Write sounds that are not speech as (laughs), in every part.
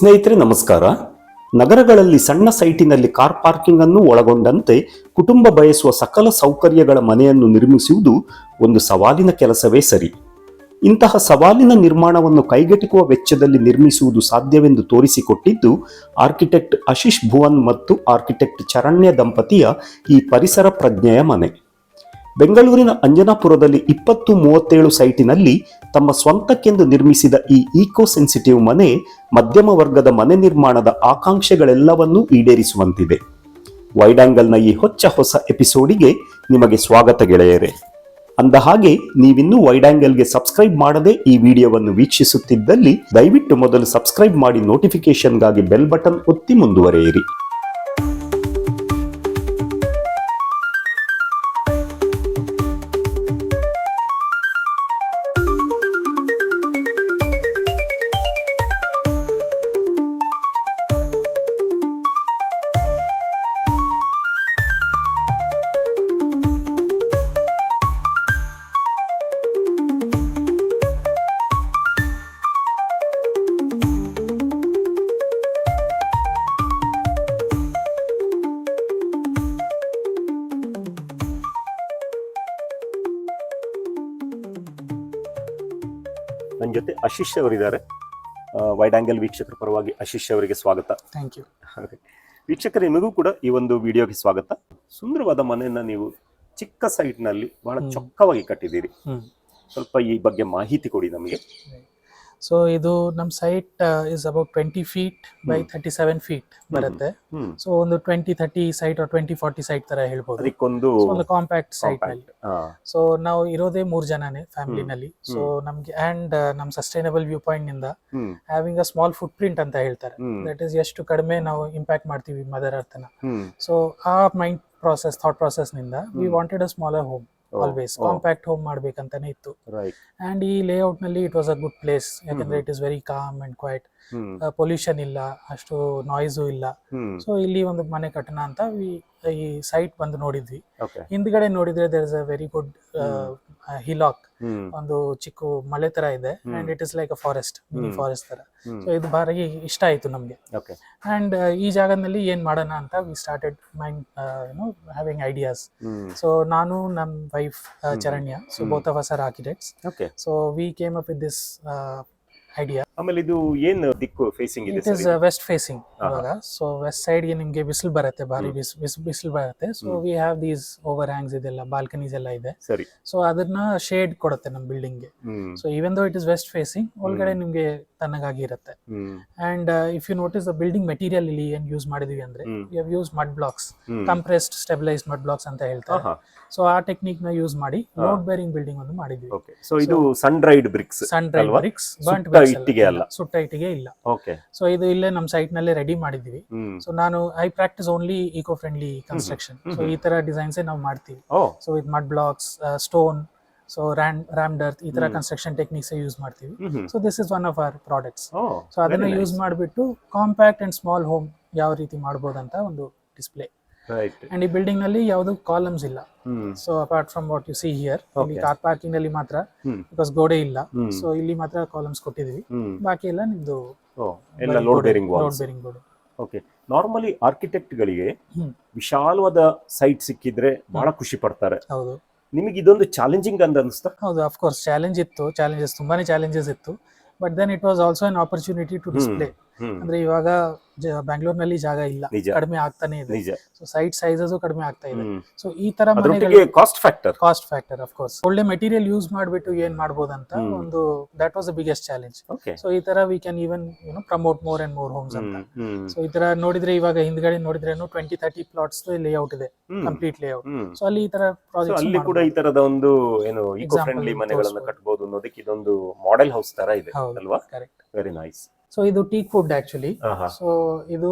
ಸ್ನೇಹಿತರೆ, ನಮಸ್ಕಾರ. ನಗರಗಳಲ್ಲಿ ಸಣ್ಣ ಸೈಟಿನಲ್ಲಿ ಕಾರ್ ಪಾರ್ಕಿಂಗ್ ಅನ್ನು ಒಳಗೊಂಡಂತೆ ಕುಟುಂಬ ಬಯಸುವ ಸಕಲ ಸೌಕರ್ಯಗಳ ಮನೆಯನ್ನು ನಿರ್ಮಿಸುವುದು ಒಂದು ಸವಾಲಿನ ಕೆಲಸವೇ ಸರಿ. ಇಂತಹ ಸವಾಲಿನ ನಿರ್ಮಾಣವನ್ನು ಕೈಗೆಟುಕುವ ವೆಚ್ಚದಲ್ಲಿ ನಿರ್ಮಿಸುವುದು ಸಾಧ್ಯವೆಂದು ತೋರಿಸಿಕೊಟ್ಟಿದ್ದು, ಆರ್ಕಿಟೆಕ್ಟ್ ಆಶೀಶ್ ಭುವನ್ ಮತ್ತು ಆರ್ಕಿಟೆಕ್ಟ್ ಚರಣ್ಯ ದಂಪತಿಯ ಈ ಪರಿಸರ ಪ್ರಜ್ಞೆಯ ಮನೆ. ಬೆಂಗಳೂರಿನ ಅಂಜನಾಪುರದಲ್ಲಿ ಇಪ್ಪತ್ತು ಮೂವತ್ತೇಳು ಸೈಟಿನಲ್ಲಿ ತಮ್ಮ ಸ್ವಂತಕ್ಕೆಂದು ನಿರ್ಮಿಸಿದ ಈ ಈಕೋ ಸೆನ್ಸಿಟಿವ್ ಮನೆ ಮಧ್ಯಮ ವರ್ಗದ ಮನೆ ನಿರ್ಮಾಣದ ಆಕಾಂಕ್ಷೆಗಳೆಲ್ಲವನ್ನೂ ಈಡೇರಿಸುವಂತಿದೆ. ವೈಡ್ ಆಂಗಲ್ನ ಈ ಹೊಚ್ಚ ಹೊಸ ಎಪಿಸೋಡಿಗೆ ನಿಮಗೆ ಸ್ವಾಗತ ಗೆಳೆಯರೆ. ಅಂದ ಹಾಗೆ ನೀವಿನ್ನೂ ವೈಡ್ ಆಂಗಲ್ಗೆ ಸಬ್ಸ್ಕ್ರೈಬ್ ಮಾಡದೆ ಈ ವಿಡಿಯೋವನ್ನು ವೀಕ್ಷಿಸುತ್ತಿದ್ದಲ್ಲಿ ದಯವಿಟ್ಟು ಮೊದಲು ಸಬ್ಸ್ಕ್ರೈಬ್ ಮಾಡಿ ನೋಟಿಫಿಕೇಶನ್ಗಾಗಿ ಬೆಲ್ ಬಟನ್ ಒತ್ತಿ ಮುಂದುವರೆಯಿರಿ. ನನ್ನ ಜೊತೆ ಆಶೀಶ್ ಅವರಿದ್ದಾರೆ. ವೈಡ್ ಆಂಗಲ್ ವೀಕ್ಷಕರ ಪರವಾಗಿ ಆಶೀಶ್ ಅವರಿಗೆ ಸ್ವಾಗತ. ಥ್ಯಾಂಕ್ ಯು ವೀಕ್ಷಕರ ನಿಮಗೂ ಕೂಡ ಈ ಒಂದು ವಿಡಿಯೋಗೆ ಸ್ವಾಗತ. ಸುಂದರವಾದ ಮನೆಯನ್ನ ನೀವು ಚಿಕ್ಕ ಸೈಟ್ನಲ್ಲಿ ಬಹಳ ಚೊಕ್ಕವಾಗಿ ಕಟ್ಟಿದ್ದೀರಿ. ಸ್ವಲ್ಪ ಈ ಬಗ್ಗೆ ಮಾಹಿತಿ ಕೊಡಿ ನಮಗೆ. ಸೊ ಇದು ನಮ್ಮ site is about twenty feet by thirty thirty seven feet ಬರುತ್ತೆ. ಸೊ ಒಂದು twenty thirty site twenty forty site ತರ ಹೇಳ್ಬೋದು. ಅದಕ್ಕೊಂದು ಒಂದು ಕಾಂಪ್ಯಾಕ್ಟ್ ಸೈಟ್ನಲ್ಲಿ. ಹಾ. ಸೊ ನಾವು ಇರೋದೇ ಮೂರ್ ಜನನೇ ಫ್ಯಾಮಿಲಿನಲ್ಲಿ ಸೊ ನಮ್ಗೆ ಅಂಡ್ ನಮ್ ಸಸ್ಟೈನಬಲ್ ವ್ಯೂ ಪಾಯಿಂಟ್ನಿಂದ having a small footprint ಅಂತ ಹೇಳ್ತಾರೆ. ದಟ್ ಇಸ್ ಎಷ್ಟು ಕಡಿಮೆ ನಾವು ಇಂಪ್ಯಾಕ್ಟ್ ಮಾಡ್ತೀವಿ ಮದರ್ ಅರ್ಥನ ಸೊ ಆ mind process thought ಪ್ರಾಸೆಸ್ನಿಂದ we. Wanted a smaller home always compact home ಮಾಡ್ಬೇಕಂತಾನೆ ಇತ್ತು. ಅಂಡ್ ಈ ಲೇಔಟ್ನಲ್ಲಿ it was a good place ಯಾಕಂದ್ರೆ it is very calm and quite pollution ಇಲ್ಲ ಅಷ್ಟು ನಾಯ್ಸು ಇಲ್ಲ. ಸೊ ಇಲ್ಲಿ ಒಂದು ಮನೆ ಕಟ್ಟಣ ಅಂತ ಈ ಸೈಟ್ ಬಂದು ನೋಡಿದ್ವಿ. ಹಿಂದ್ಗಡೆ ನೋಡಿದ್ರೆ there is a very good hillock ಒಂದು ಚಿಕ್ಕ ಮಳೆ ತರ ಇದೆ and it is like a forest mini forest ತರ. ಸೊ ಇದು ಬಾರಿ ಇಷ್ಟ ಆಯ್ತು ನಮ್ಗೆ. ಅಂಡ್ ಈ ಜಾಗದಲ್ಲಿ ಏನ್ ಮಾಡೋಣ ಅಂತ we started mind you know having ideas so ನಾನು ನಮ್ wife. Charanya. So. Both of us are architects so we came up with this idea ಆಮೇಲೆ ಇದು ಏನು ದಿಕ್ಕು ಫೇಸಿಂಗ್ ಇದೆ ಇಟ್ ಇಸ್ ವೆಸ್ಟ್ ಫೇಸಿಂಗ್. ಇವಾಗ. ಸೊ ವೆಸ್ಟ್ ಸೈಡ್ಗೆ ನಿಮ್ಗೆ ಬಿಸಿಲು ಬರುತ್ತೆ ಭಾರಿ. ಬಿಸಿಲು ಬರುತ್ತೆ. So we have these overhangs ಇದೆಲ್ಲ ಬಾಲ್ಕನೀಸ್ ಎಲ್ಲ ಇದೆ. ಸರಿ. ಸೊ ಅದನ್ನ ಶೇಡ್ ಕೊಡುತ್ತೆ ನಮ್ಮ ಬಿಲ್ಡಿಂಗ್ಗೆ. So even though it is west facing ಒಳಗಡೆ ನಿಮ್ಗೆ ತಣ್ಣಗಾಗಿ ಇರುತ್ತೆ. And if you notice the building material ಇಲ್ಲಿ ಏನ್ ಯೂಸ್ ಮಾಡಿದೀವಿ ಅಂದ್ರೆ. You use mud blocks compressed stabilise mud blocks ಅಂತ ಹೇಳ್ತಾರೆ. ಸೊ ಆ ಟೆಕ್ನಿಕ್ನ ಯೂಸ್ ಮಾಡಿ. ಲೋಡ್ ಬೇರಿಂಗ್ ಬಿಲ್ಡಿಂಗ್ ಒಂದು ಮಾಡಿದ್ವಿ. ಸೊ ಇದು sun dried bricks sun dried bricks ಸುಟ್ಟ ಇಟ್ಟಿಗೆ ಅಲ್ಲ. ಸುಟ್ಟ ಇಟ್ಟಿಗೆ ಇಲ್ಲ. ಓಕೆ ಸೊ ಇದು ಇಲ್ಲೇ ನಮ್ಮ ಸೈಟ್ ನಲ್ಲೇ ರೆಡಿ ಮಾಡಿದ್ವಿ. ಸೊ ನಾನು I practise only eco friendly construction. So ಈ ತರ ಡಿಸೈನ್ಸ್ ನಾವು ಮಾಡ್ತೀವಿ. So with mud blocks stone so ram ram earth ಈ ತರ ಕನ್ಸ್ಟ್ರಕ್ಷನ್ ಟೆಕ್ನಿಕ್ಸ್ ಯೂಸ್ ಮಾಡ್ತೀವಿ. So this is one of our products so ಅದನ್ನ ಯೂಸ್ ಮಾಡಿಬಿಟ್ಟು ಕಾಂಪ್ಯಾಕ್ಟ್ ಅಂಡ್ ಸ್ಮಾಲ್ ಹೋಮ್ ಯಾವ ರೀತಿ ಮಾಡ್ಬೋದಂತ ಒಂದು ಡಿಸ್ಪ್ಲೇ ಅಂಡ್ ಈ ಬಿಲ್ಡಿಂಗ್ನಲ್ಲಿ ಯಾವುದು ಕಾಲಮ್ಸ್ ಇಲ್ಲ. So apart from what you see here ಇಲ್ಲಿ ಕಾರ್ ಪಾರ್ಕಿಂಗ್ನಲ್ಲಿ ಮಾತ್ರ ಬಿಕಾಸ್ ಗೋಡೆ ಇಲ್ಲ. ಸೊ ಇಲ್ಲಿ ಮಾತ್ರ ಕಾಲಮ್ಸ್ ಕೊಟ್ಟಿದೀವಿ ಬಾಕಿ ಎಲ್ಲ ನಿಮ್ದು ಓ ಎಲ್ಲ load bearing load bearing board okay normally architect ಗಳಿಗೆ ವಿಶಾಲವಾದ ಸೈಟ್ ಸಿಕ್ಕಿದ್ರೆ ಬಹಳ ಖುಷಿ ಪಡ್ತಾರೆ. ಹೌದು. ನಿಮಗೆ ಇದೊಂದು ಚಾಲೆಂಜಿಂಗ್ ಅಂತ ಅನಿಸ್ತಾ ಹೌದು ಆಫ್ ಕೋರ್ಸ್ ಚಾಲೆಂಜ್ ಇತ್ತು. ಚಾಲೆಂಜಸ್ ತುಂಬಾನೇ ಚಾಲೆಂಜಸ್ ಇತ್ತು. But then it was also an opportunity to display ಅಂದ್ರೆ ಇವಾಗ ಬ್ಯಾಂಗ್ಳೂರ್ನಲ್ಲಿ ಜಾಗ ಇಲ್ಲ. ಕಡಿಮೆ ಆಗ್ತಾನೆ ಇದೆ. ಸೊ ಸೈಟ್ ಸೈಜಸ್ ಕಡಿಮೆ ಆಗ್ತಾ ಇದೆ. ಸೊ ಈ ತರ cost factor cost factor of course ಒಳ್ಳೆ ಮೆಟೀರಿಯಲ್ ಯೂಸ್ ಮಾಡ್ಬಿಟ್ಟು ಏನ್ ಮಾಡಬಹುದು ಅಂತ ಒಂದು that was the biggest challenge so ಈ ತರ we can even you know promote more and more homes ಅಂತ. ಸೊ ಈ ತರ ನೋಡಿದ್ರೆ ಇವಾಗ ಹಿಂದ್ಗಡೆ ನೋಡಿದ್ರೆ ಟ್ವೆಂಟಿ ತರ್ಟಿ ಪ್ಲಾಟ್ಸ್ ಲೇಔಟ್ ಇದೆ. ಕಂಪ್ಲೀಟ್ ಲೇಔಟ್ ಸೊ ಅಲ್ಲಿ ಈ ತರ ಪ್ರಾಜೆಕ್ಟ್ ಅಲ್ಲಿ ಕೂಡ ಈ ತರದ ಒಂದು ಏನು ಇಕೋ ಫ್ರೆಂಡ್ಲಿ ಮನೆಗಳನ್ನ. ಕಟ್ಟಬಹುದು ಅನ್ನೋದಕ್ಕೆ ಇದೊಂದು ಮಾಡೆಲ್ ಹೌಸ್ ತರ ಇದೆ. ಅಲ್ವಾ? ಕರೆಕ್ಟ್ ವೆರಿ ನೈಸ್ ಸೊ ಇದು ಟೀಕ್ ಫುಡ್ ಆಕ್ಚುಲಿ ಸೊ ಇದು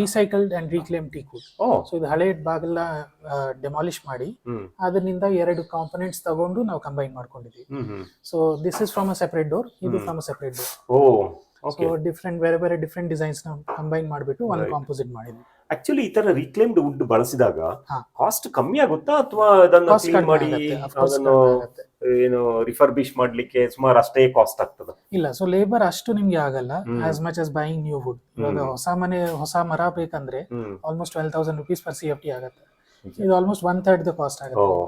recycled and reclaim teak wood so ಇದು ಹಳೆ ಭಾಗಲ್ಲ ಡೆಮಾಲಿಷ್ ಮಾಡಿ ಅದರಿಂದ ಎರಡು ಕಾಂಪೊನೆಂಟ್ಸ್ ತಗೊಂಡು ನಾವು ಕಂಬೈನ್ ಮಾಡ್ಕೊಂಡಿದ್ವಿ. So this is from a separate door ಇದು. From a separate door so okay different ಬೇರೆ ಬೇರೆ ಡಿಫ್ರೆಂಟ್ ಡಿಸೈನ್ಸ್ನ ಕಂಬೈನ್ ಮಾಡಿಬಿಟ್ಟು ಒಂದು. ಕಾಂಪೋಸಿಟ್ ಮಾಡಿದ್ವಿ. ಆಕ್ಚುಲಿ ಈ ತರ ರೀಕ್ಲೇಮ್ಡ್ ವುಡ್ ಬಳಸಿದಾಗ ಕಾಸ್ಟ್ ಕಮ್ಮಿ ಆಗುತ್ತಾ ಅಥವಾ ಅದನ್ನ ಕ್ಲೀನ್ ಮಾಡಿ ಅದನ್ನ ಏನು ರಿಫರ್ಬಿಶ್ ಮಾಡ್ಲಿಕ್ಕೆ ಸುಮಾರು ಅಷ್ಟೇ ಕಾಸ್ಟ್ ಆಗ್ತದೆ. ಇಲ್ಲ ಸೊ ಲೇಬರ್ ಅಷ್ಟು ನಿಮ್ಗೆ ಆಗಲ್ಲ. As much as buying new wood ಇವಾಗ ಹೊಸ ಮನೆ ಹೊಸ ಮರ ಬೇಕಂದ್ರೆ almost twelve thousand rupees per C F T ಆಗುತ್ತೆ. ಇದು almost one third the cost ಆಗುತ್ತೆ.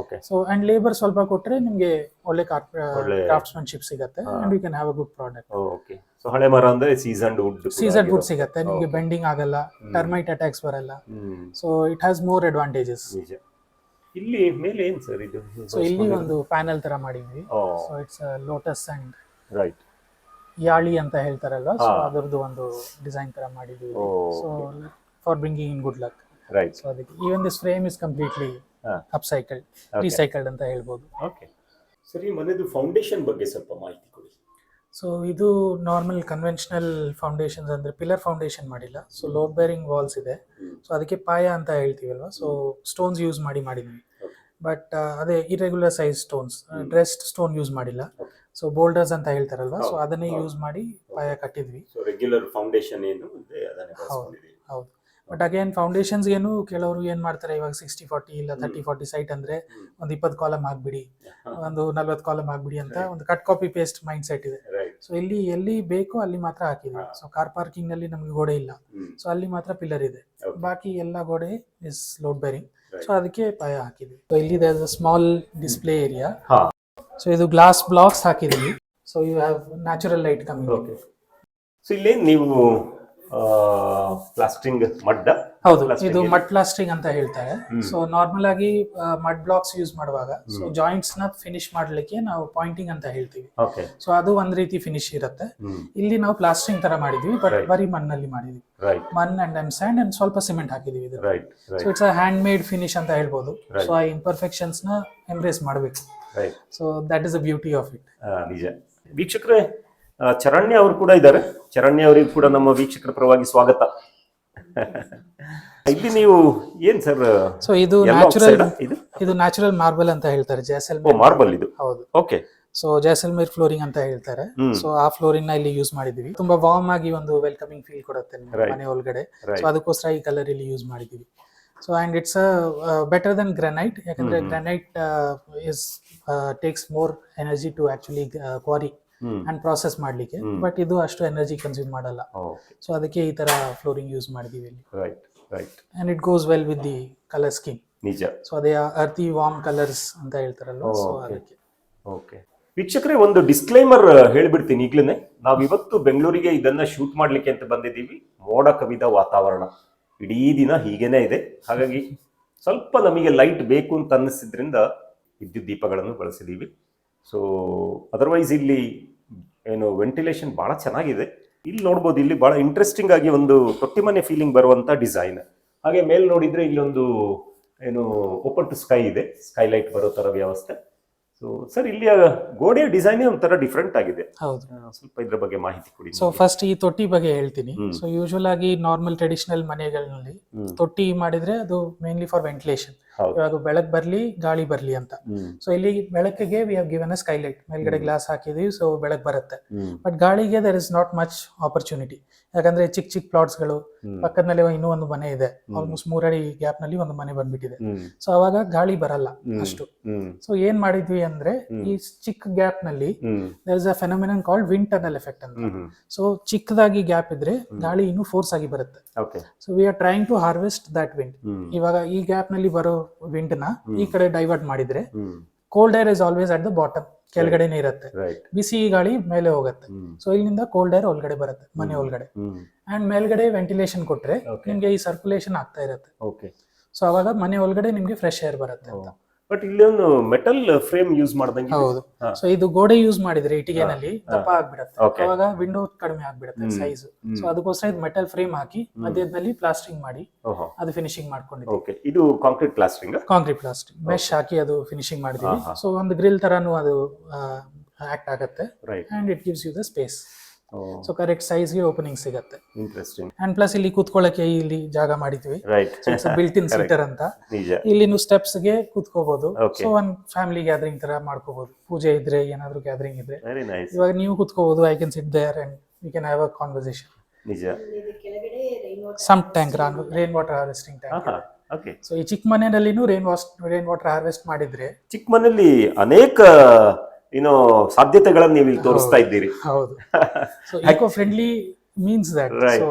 ಓಕೆ ಸೊ ಅಂಡ್ ಲೇಬರ್ ಸ್ವಲ್ಪ ಕೊಟ್ರೆ ನಿಮ್ಗೆ ಒಳ್ಳೆ ಕ್ರಾಫ್ಟ್ಮನ್ಶಿಪ್ ಕ್ರಾಫ್ಟ್ಸ್ಮನ್ಶಿಪ್ ಸಿಗುತ್ತೆ. And you can have a good product okay so ಹಳೆ ಮರ ಅಂದ್ರೆ ಸೀಸನ್ ವುಡ್ ಸೀಸನ್ಡ್ ವುಡ್ ಸಿಗುತ್ತೆ ನಿಮ್ಗೆ. ಬೆಂಡಿಂಗ್ ಆಗಲ್ಲ ಟರ್ಮೈಟ್ ಅಟ್ಯಾಕ್ಸ್ ಬರಲ್ಲ. So it has more advantages ಇಲ್ಲಿ ಮೇಲೆ ಏನು ಸರ್ ಇದು? ಸೊ ಇಲ್ಲಿ ಒಂದು ಪ್ಯಾನೆಲ್ ತರ ಮಾಡಿದ್ವಿ. So it's lotus and right yali ಅಂತ ಹೇಳ್ತಾರಲ್ವಾ? ಸೊ. ಅದರದ್ದು ಒಂದು ಡಿಸೈನ್ ತರ ಮಾಡಿದ್ವಿ. So for bringing in good luck right so ಅದಕ್ಕೆ even this frame is completely. Upcycled. Recycled ಅಂತ ಹೇಳ್ಬೋದು. ಓಕೆ ಸರಿ ಮನೆದು ಫೌಂಡೇಶನ್ ಬಗ್ಗೆ ಸ್ವಲ್ಪ ಮಾಹಿತಿ ಕೊಡಿ. ಸೊ ಇದು ನಾರ್ಮಲ್ ಕನ್ವೆನ್ಷನಲ್ ಫೌಂಡೇಶನ್ಸ್ ಅಂದ್ರೆ ಪಿಲ್ಲರ್ ಫೌಂಡೇಶನ್ ಮಾಡಿಲ್ಲ. ಸೊ ಲೋಡ್ ಬೇರಿಂಗ್ ವಾಲ್ಸ್ ಇದೆ. ಸೊ ಅದಕ್ಕೆ ಪಾಯ ಅಂತ ಹೇಳ್ತೀವಲ್ವಾ? ಸೊ ಸ್ಟೋನ್ಸ್ ಯೂಸ್ ಮಾಡಿ ಮಾಡಿದ್ವಿ. ಬಟ್ ಅದೇ irregular size stones dressed stone use ಮಾಡಿಲ್ಲ. ಸೊ ಬೋಲ್ಡರ್ಸ್ ಅಂತ ಹೇಳ್ತಾರಲ್ವಾ? ಸೊ ಅದನ್ನೇ ಯೂಸ್ ಮಾಡಿ ಪಾಯ ಕಟ್ಟಿದ್ವಿ. ರೆಗ್ಯುಲರ್ ಫೌಂಡೇಶನ್ ಏನು ಹೌದು. ಹೌದು. ಬಟ್ ಅಗೇನ್ ಫೌಂಡೇಶನ್ಸ್ ಏನು ಕೆಲವರು ಏನ್ ಮಾಡ್ತಾರೆ? ಇವಾಗ ಸಿಕ್ಸ್ಟಿ ಫಾರ್ಟಿ ಇಲ್ಲ. ತರ್ಟಿ ಫಾರ್ಟಿ ಸೈಟ್ ಅಂದ್ರೆ ಒಂದು ಇಪ್ಪತ್ತು ಕಾಲಮ್ ಹಾಕ್ಬಿಡಿ ಒಂದು ನಲ್ವತ್ತು ಕಾಲಮ್ ಹಾಕ್ಬಿಡಿ ಅಂತ ಒಂದು cut copy paste mindset ಇದೆ ಸೊ ಇಲ್ಲಿ ಎಲ್ಲಿ ಬೇಕೋ ಅಲ್ಲಿ ಮಾತ್ರ ಹಾಕಿದ್ವಿ. ಸೊ ಕಾರ್ ಪಾರ್ಕಿಂಗ್ನಲ್ಲಿ ನಮ್ಗೆ ಗೋಡೆ ಇಲ್ಲ. ಸೊ ಅಲ್ಲಿ ಮಾತ್ರ ಪಿಲ್ಲರ್ ಇದೆ. ಬಾಕಿ ಎಲ್ಲ ಗೋಡೆ ಇಸ್ ಲೋಡ್ ಬೇರಿಂಗ್. ಸೊ ಅದಕ್ಕೆ ಪಾಯ ಹಾಕಿದ್ವಿ. ಸೊ ಇಲ್ಲಿ ಸ್ಮಾಲ್ ಡಿಸ್ಪ್ಲೇ ಏರಿಯಾ ಸೊ ಇದು ಗ್ಲಾಸ್ ಬ್ಲಾಕ್ಸ್ ಹಾಕಿದೀವಿ. So you have natural light coming okay so ಇಲ್ಲಿ ನೀವು ಪ್ಲಾಸ್ಟಿಂಗ್ ಮಡ್. ಹೌದು ಇದು ಮಡ್ ಪ್ಲಾಸ್ಟಿಂಗ್ ಅಂತ ಹೇಳ್ತಾರೆ. ಸೊ ನಾರ್ಮಲ್ ಆಗಿ ಮಡ್ ಬ್ಲಾಕ್ಸ್ ಯೂಸ್ ಮಾಡುವಾಗ ಸೊ ಜಾಯಿಂಟ್ಸ್ನ ಫಿನಿಶ್ ಮಾಡ್ಲಿಕ್ಕೆ ನಾವು ಪಾಯಿಂಟಿಂಗ್ ಅಂತ ಹೇಳ್ತೀವಿ. ಸೊ ಅದು ಒಂದ್ ರೀತಿ ಫಿನಿಶ್ ಇರುತ್ತೆ. ಇಲ್ಲಿ ನಾವು ಪ್ಲಾಸ್ಟಿಂಗ್ ತರ ಮಾಡಿದ್ವಿ ಬಟ್. ಬರೀ ಮಣ್ಣಲ್ಲಿ ಮಾಡಿದ್ವಿ. ಮಣ್ ಅಂಡ್ ಎಂ ಸ್ಯಾಂಡ್ ಅಂಡ್ ಸ್ವಲ್ಪ ಸಿಮೆಂಟ್ ಹಾಕಿದೀವಿ ಇದು so it's a handmade finish ಅಂತ ಹೇಳ್ಬೋದು. ಸೊ ಆ ಇಂಪರ್ಫೆಕ್ಷನ್ಸ್ನ ಎಂಬ್ರೇಸ್ ಮಾಡಬೇಕು. So that is a beauty of it ನಿಜ. ವೀಕ್ಷಕರೇ ಚರಣ್ಯ ಅವರು ಕೂಡ ಇದ್ದಾರೆ. ಚರಣ್ಯ ಅವರಿಗೂ ಕೂಡ ನಮ್ಮ ವೀಕ್ಷಕರ ಪರವಾಗಿ ಸ್ವಾಗತ. (laughs) ಇಲ್ಲಿ ನೀವು ಏನ್ ಸರ್ ಸೊ ಇದು ನ್ಯಾಚುರಲ್ ಇದು? ನ್ಯಾಚುರಲ್ ಮಾರ್ಬಲ್ ಅಂತ ಹೇಳ್ತಾರೆ ಜೈಸಲ್ ಜೈಸಲ್ಮೇರ್ ಮಾರ್ಬಲ್ ಇದು? ಹೌದು. ಓಕೆ ಸೊ ಜೈಸಲ್ಮೇರ್ ಫ್ಲೋರಿಂಗ್ ಅಂತ ಹೇಳ್ತಾರೆ. ಸೊ ಆ ಫ್ಲೋರಿಂಗ್ನ ಇಲ್ಲಿ ಯೂಸ್ ಮಾಡಿದೀವಿ. ತುಂಬಾ ವಾರ್ಮ್ ಆಗಿ ಒಂದು ವೆಲ್ಕಮಿಂಗ್ ಫೀಲ್ ಕೊಡುತ್ತೆ ಮನೆ ಒಳಗಡೆ. ಸೊ ಅದಕ್ಕೋಸ್ಕರ ಈ ಕಲರ್ ಇಲ್ಲಿ ಯೂಸ್ ಮಾಡಿದೀವಿ. So and it's better than granite ಯಾಕಂದ್ರೆ granite is takes more energy to actually quarry and process ಮಾಡ್ಲಿಕ್ಕೆ ಬಟ್ ಇದು ಅಷ್ಟು ಎನರ್ಜಿ ಕನ್ಸ್ಯೂಮ್ ಮಾಡಲ್ಲ. ಸೊ ಅದಕ್ಕೆ ಈ ತರ ಫ್ಲೋರಿಂಗ್ ಯೂಸ್ ಮಾಡಿದೀವಿ ಇಲ್ಲಿ. Right right and it goes well with the colour scheme ನಿಜ. ಸೊ ಅದೇ ಅರ್ತಿ ವಾರ್ಮ್ ಕಲರ್ಸ್ ಅಂತ ಹೇಳ್ತಾರಲ್ಲ ಸೊ ಅದಕ್ಕೆ. ಓಕೆ ವೀಕ್ಷಕರೇ ಒಂದು ಡಿಸ್ಕ್ಲೈಮರ್ ಹೇಳ್ಬಿಡ್ತೀನಿ ಈಗ್ಲೇನೆ ನಾವು ಇವತ್ತು ಬೆಂಗಳೂರಿಗೆ ಇದನ್ನ ಶೂಟ್ ಮಾಡ್ಲಿಕ್ಕೆ ಅಂತ ಬಂದಿದ್ದೀವಿ. ಮೋಡ ಕವಿದ ವಾತಾವರಣ. ಇಡೀ ದಿನ ಹೀಗೇನೆ ಇದೆ. ಹಾಗಾಗಿ ಸ್ವಲ್ಪ ನಮಗೆ ಲೈಟ್ ಬೇಕು ಅಂತ ಅನ್ನಿಸಿದ್ರಿಂದ ವಿದ್ಯುತ್ ದೀಪಗಳನ್ನು ಬಳಸಿದ್ದೀವಿ ಸೊ ಅದರ್ವೈಸ್ ಇಲ್ಲಿ ಏನು ವೆಂಟಿಲೇಷನ್ ಭಾಳ ಚೆನ್ನಾಗಿದೆ. ಇಲ್ಲಿ ನೋಡ್ಬೋದು ಇಲ್ಲಿ ಭಾಳ ಇಂಟ್ರೆಸ್ಟಿಂಗ್ ಆಗಿ ಒಂದು ತೊಟ್ಟಿ ಮನೆ ಫೀಲಿಂಗ್ ಬರುವಂಥ ಡಿಸೈನ್ ಹಾಗೆ ಮೇಲ್ ನೋಡಿದರೆ ಇಲ್ಲೊಂದು ಏನು ಓಪನ್ ಟು ಸ್ಕೈ ಇದೆ. ಸ್ಕೈಲೈಟ್ ಬರೋ ಥರ ವ್ಯವಸ್ಥೆ. ಸೊ ಸರ್ ಇಲ್ಲಿಯ ಗೋಡೆಯ ಡಿಸೈನೇ ಒಂಥರ ಡಿಫ್ರೆಂಟ್ ಆಗಿದೆ. ಹೌದು. ಸ್ವಲ್ಪ ಇದ್ರ ಬಗ್ಗೆ ಮಾಹಿತಿ ಕೊಡಿ ಸೊ ಫಸ್ಟ್ ಈ ತೊಟ್ಟಿ ಬಗ್ಗೆ ಹೇಳ್ತೀನಿ. ಸೊ ಯೂಶುವಲ್ ಆಗಿ ನಾರ್ಮಲ್ ಟ್ರೆಡಿಷನಲ್ ಮನೆಗಳಲ್ಲಿ. ತೊಟ್ಟಿ ಮಾಡಿದ್ರೆ ಅದು ಮೇನ್ಲಿ ಫಾರ್ ವೆಂಟಿಲೇಷನ್ ಇವಾಗ ಬೆಳಕ್ ಬರ್ಲಿ ಗಾಳಿ ಬರ್ಲಿ ಅಂತ. ಸೊ ಇಲ್ಲಿ ಬೆಳಕಿಗೆ we have given a skylight ಮೇಲ್ಗಡೆ ಗ್ಲಾಸ್ ಹಾಕಿದೀವಿ ಸೊ ಬೆಳಕ್ ಬರುತ್ತೆ. ಬಟ್ ಗಾಳಿಗೆ there is not much opportunity ಯಾಕಂದ್ರೆ ಚಿಕ್ಕ ಚಿಕ್ಕ ಪ್ಲಾಟ್ಸ್ಗಳು. ಪಕ್ಕದಲ್ಲಿ ಇನ್ನೂ ಒಂದು ಮನೆ ಇದೆ. ಆಲ್ಮೋಸ್ಟ್ ಮೂರಡಿ ಗ್ಯಾಪ್ನಲ್ಲಿ ಒಂದು ಮನೆ ಬಂದ್ಬಿಟ್ಟಿದೆ. ಸೊ ಅವಾಗ ಗಾಳಿ ಬರಲ್ಲ. ಅಷ್ಟು. ಸೊ ಏನ್ ಮಾಡಿದ್ವಿ ಅಂದ್ರೆ ಈ ಚಿಕ್ಕ ಗ್ಯಾಪ್ನಲ್ಲಿ there is a phenomenon called wind tunnel effect ಅಂತ. ಸೊ ಚಿಕ್ಕದಾಗಿ ಗ್ಯಾಪ್ ಇದ್ರೆ ಗಾಳಿ ಇನ್ನೂ ಫೋರ್ಸ್ ಆಗಿ ಬರುತ್ತೆ. So we are trying to harvest that wind ಇವಾಗ ಈ ಗ್ಯಾಪ್ನಲ್ಲಿ ಬರೋ ವಿಂಡ್ನ ಈ ಕಡೆ ಡೈವರ್ಟ್ ಮಾಡಿದ್ರೆ cold air is always at the bottom ಕೆಳಗಡೆನೆ ಇರುತ್ತೆ. ಬಿಸಿ ಗಾಳಿ ಮೇಲೆ ಹೋಗುತ್ತೆ. ಸೊ ಇಲ್ಲಿಂದ ಕೋಲ್ಡ್ ಏರ್ ಒಳಗಡೆ ಬರುತ್ತೆ ಮನೆ ಒಳಗಡೆ. ಅಂಡ್ ಮೇಲ್ಗಡೆ ವೆಂಟಿಲೇಷನ್ ಕೊಟ್ರೆ. ನಿಮ್ಗೆ ಈ ಸರ್ಕ್ಯುಲೇಷನ್ ಆಗ್ತಾ ಇರುತ್ತೆ. ಓಕೆ ಸೊ ಅವಾಗ ಮನೆ ಒಳಗಡೆ ನಿಮ್ಗೆ ಫ್ರೆಶ್ ಏರ್ ಬರುತ್ತೆ ಅಂತ. ಬಟ್ ಇಲ್ಲಿ ಒಂದು ಮೆಟಲ್ ಫ್ರೇಮ್ ಯೂಸ್ ಮಾಡ್ದಂಗೆ ಹೌದು. ಸೊ ಇದು ಗೋಡೆ ಯೂಸ್ ಮಾಡಿದ್ರೆ ಇಟ್ಟಿಗೆನಲ್ಲಿ ದಪ್ಪ ಆಗ್ಬಿಡುತ್ತೆ. ಅವಾಗ ವಿಂಡೋ ಕಡಿಮೆ ಆಗ್ಬಿಡುತ್ತೆ. ಸೈಜ್ ಸೊ ಅದಕ್ಕೋಸ್ಕರ ಇದು ಮೆಟಲ್ ಫ್ರೇಮ್ ಹಾಕಿ ಮಧ್ಯದಲ್ಲಿ ಪ್ಲಾಸ್ಟಿಂಗ್ ಮಾಡಿ ಅದು ಫಿನಿಶಿಂಗ್ ಮಾಡ್ಕೊಂಡಿದ್ದೀವಿ. ಓಕೆ ಇದು concrete plastering concrete plastering mesh ಹಾಕಿ ಅದು ಫಿನಿಶಿಂಗ್ ಮಾಡಿದೀವಿ ಹಾ. ಸೊ ಒಂದು ಗ್ರಿಲ್ ತರಾನು ಅದು ಆಕ್ಟ್ ಆಗುತ್ತೆ. Right and it gives you the space so correct ಸೈಜ್ಗೆ opening ಸಿಗುತ್ತೆ. ಇಂಟ್ರೆಸ್ಟಿಂಗ್ ಅಂಡ್ ಪ್ಲಸ್ ಇಲ್ಲಿ ಕೂತ್ಕೊಳ್ಳಕ್ಕೆ ಇಲ್ಲಿ ಜಾಗ ಮಾಡಿದ್ವಿ. ಬಿಲ್ಟ್ ಇನ್ ಸೀಟರ್ ಅಂತ. ನಿಜ. ಇಲ್ಲಿ ನೀವು ಸ್ಟೆಪ್ಸ್ಗೆ ಕೂತ್ಕೋಬಹುದು ಸೊ ಒಂದ್ ಫ್ಯಾಮಿಲಿ ಗ್ಯಾದರಿಂಗ್ ತರ ಮಾಡ್ಕೋಬಹುದು ಪೂಜೆ ಇದ್ರೆ ಏನಾದ್ರು ಗ್ಯಾದರಿಂಗ್ ಇದ್ರೆ. ಇವಾಗ ನೀವು ಕೂತ್ಕೋಬಹುದು I can sit there and you can have a conversation ನಿಜ. Some tank rain water harvesting tank okay so ಈ ಚಿಕ್ಕ ಮನೆಯಲ್ಲಿನೂ rain was rain water harvest ಮಾಡಿದ್ರೆ ಚಿಕ್ಕ ಮನೆಯಲ್ಲಿ ಅನೇಕ ಏನು ಸಾಧ್ಯತೆಗಳನ್ನ ನೀವು ಇಲ್ಲಿ ತೋರಿಸ್ತಾ ಇದ್ದೀರಿ. ಹೌದು. So eco friendly means that. So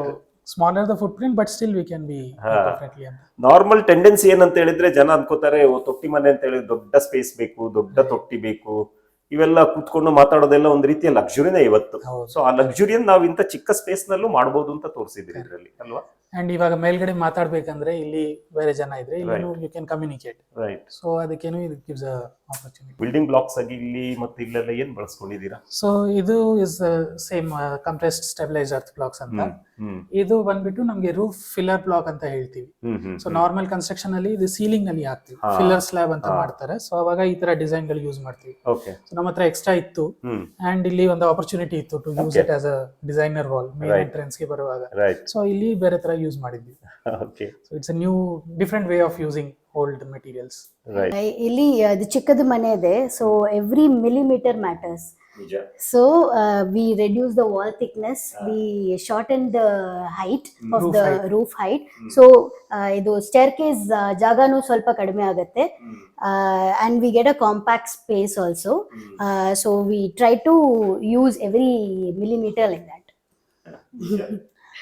smaller the footprint but still we can be normal tendency ಏನಂತ ಹೇಳಿದ್ರೆ ಜನ ಅನ್ಕೋತಾರೆ ಓ ತೊಟ್ಟಿ ಮನೆ ಅಂತ ಹೇಳಿದ್ರೆ ದೊಡ್ಡ ಸ್ಪೇಸ್ ಬೇಕು ದೊಡ್ಡ ತೊಟ್ಟಿ ಬೇಕು. ಇವೆಲ್ಲ ಕೂತ್ಕೊಂಡು ಮಾತಾಡೋದೆಲ್ಲ ಒಂದು ರೀತಿಯ ಲಕ್ಸುರಿನೇ ಇವತ್ತು. ಸೊ ಆ ಲಕ್ಸುರಿಯನ್ ನಾವು ಇಂಥ ಚಿಕ್ಕ ಸ್ಪೇಸ್ ನಲ್ಲೂ ಮಾಡಬಹುದು ಅಂತ ತೋರಿಸಿದ್ರಿ ಇದರಲ್ಲಿ ಅಲ್ವಾ? ಅಂಡ್ ಇವಾಗ ಮೇಲ್ಗಡೆ ಮಾತಾಡ್ಬೇಕಂದ್ರೆ ಇಲ್ಲಿ ಬೇರೆ ಜನ ಇದ್ರೆ you can communicate right so ಅದಕ್ಕೇನು ಇದು gives a opportunity building blocks ಆಗಿ ಇಲ್ಲಿ ಮತ್ತೆ ಇಲ್ಲೆಲ್ಲ ಏನ್ ಬಳಸ್ಕೊಂಡಿದ್ದೀರಾ? ಸೊ ಇದು is same compressed stabilise earth blocks ಅಂತ. ಇದು ಬಂದ್ಬಿಟ್ಟು ನಮ್ಗೆ ರೂಫ್ ಫಿಲ್ಲರ್ ಬ್ಲಾಕ್ ಅಂತ ಹೇಳ್ತೀವಿ. ಸೊ ನಾರ್ಮಲ್ ಕನ್ಸ್ಟ್ರಕ್ಷನ್ ಅಲ್ಲಿ ಇದು ಸೀಲಿಂಗ್ ಅಲ್ಲಿ ಹಾಕ್ತಿವಿ. ಫಿಲ್ಲರ್ ಸ್ಲ್ಯಾಬ್ ಅಂತ ಮಾಡ್ತಾರೆ. ಸೊ ಅವಾಗ ಈ ತರ ಡಿಸೈನ್ಗಳು ಯೂಸ್ ಮಾಡ್ತೀವಿ. ಓಕೆ ಸೊ ನಮ್ಮ ಹತ್ರ ಎಕ್ಸ್ಟ್ರಾ ಇತ್ತು. ಅಂಡ್ ಇಲ್ಲಿ ಒಂದು ಆಪರ್ಚುನಿಟಿ ಇತ್ತು to use. It as a designer wall main ಎಂಟ್ರೆನ್ಸ್ಗೆ ಬರುವಾಗ. ಸೊ ಇಲ್ಲಿ ಬೇರೆ ತರ ಯೂಸ್ ಮಾಡಿದ್ವಿ. Okay so it's a new different way of using old materials right ಇಲ್ಲಿ ಅದು ಚಿಕ್ಕದು ಮನೆ ಇದೆ. ಸೊ ಎವ್ರಿ ಮಿಲಿಮೀಟರ್ ಮ್ಯಾಟರ್ಸ್ ನಿಜ. So we reduce the wall thickness we shorten the height of Roof the height. Roof height hmm. So ಇದು staircase ಜಾಗನೂ ಸ್ವಲ್ಪ ಕಡಿಮೆ ಆಗುತ್ತೆ. ಹ್ಮ್. And we get a compact space also hmm. So we try to use every millimetre like that ನಿಜ.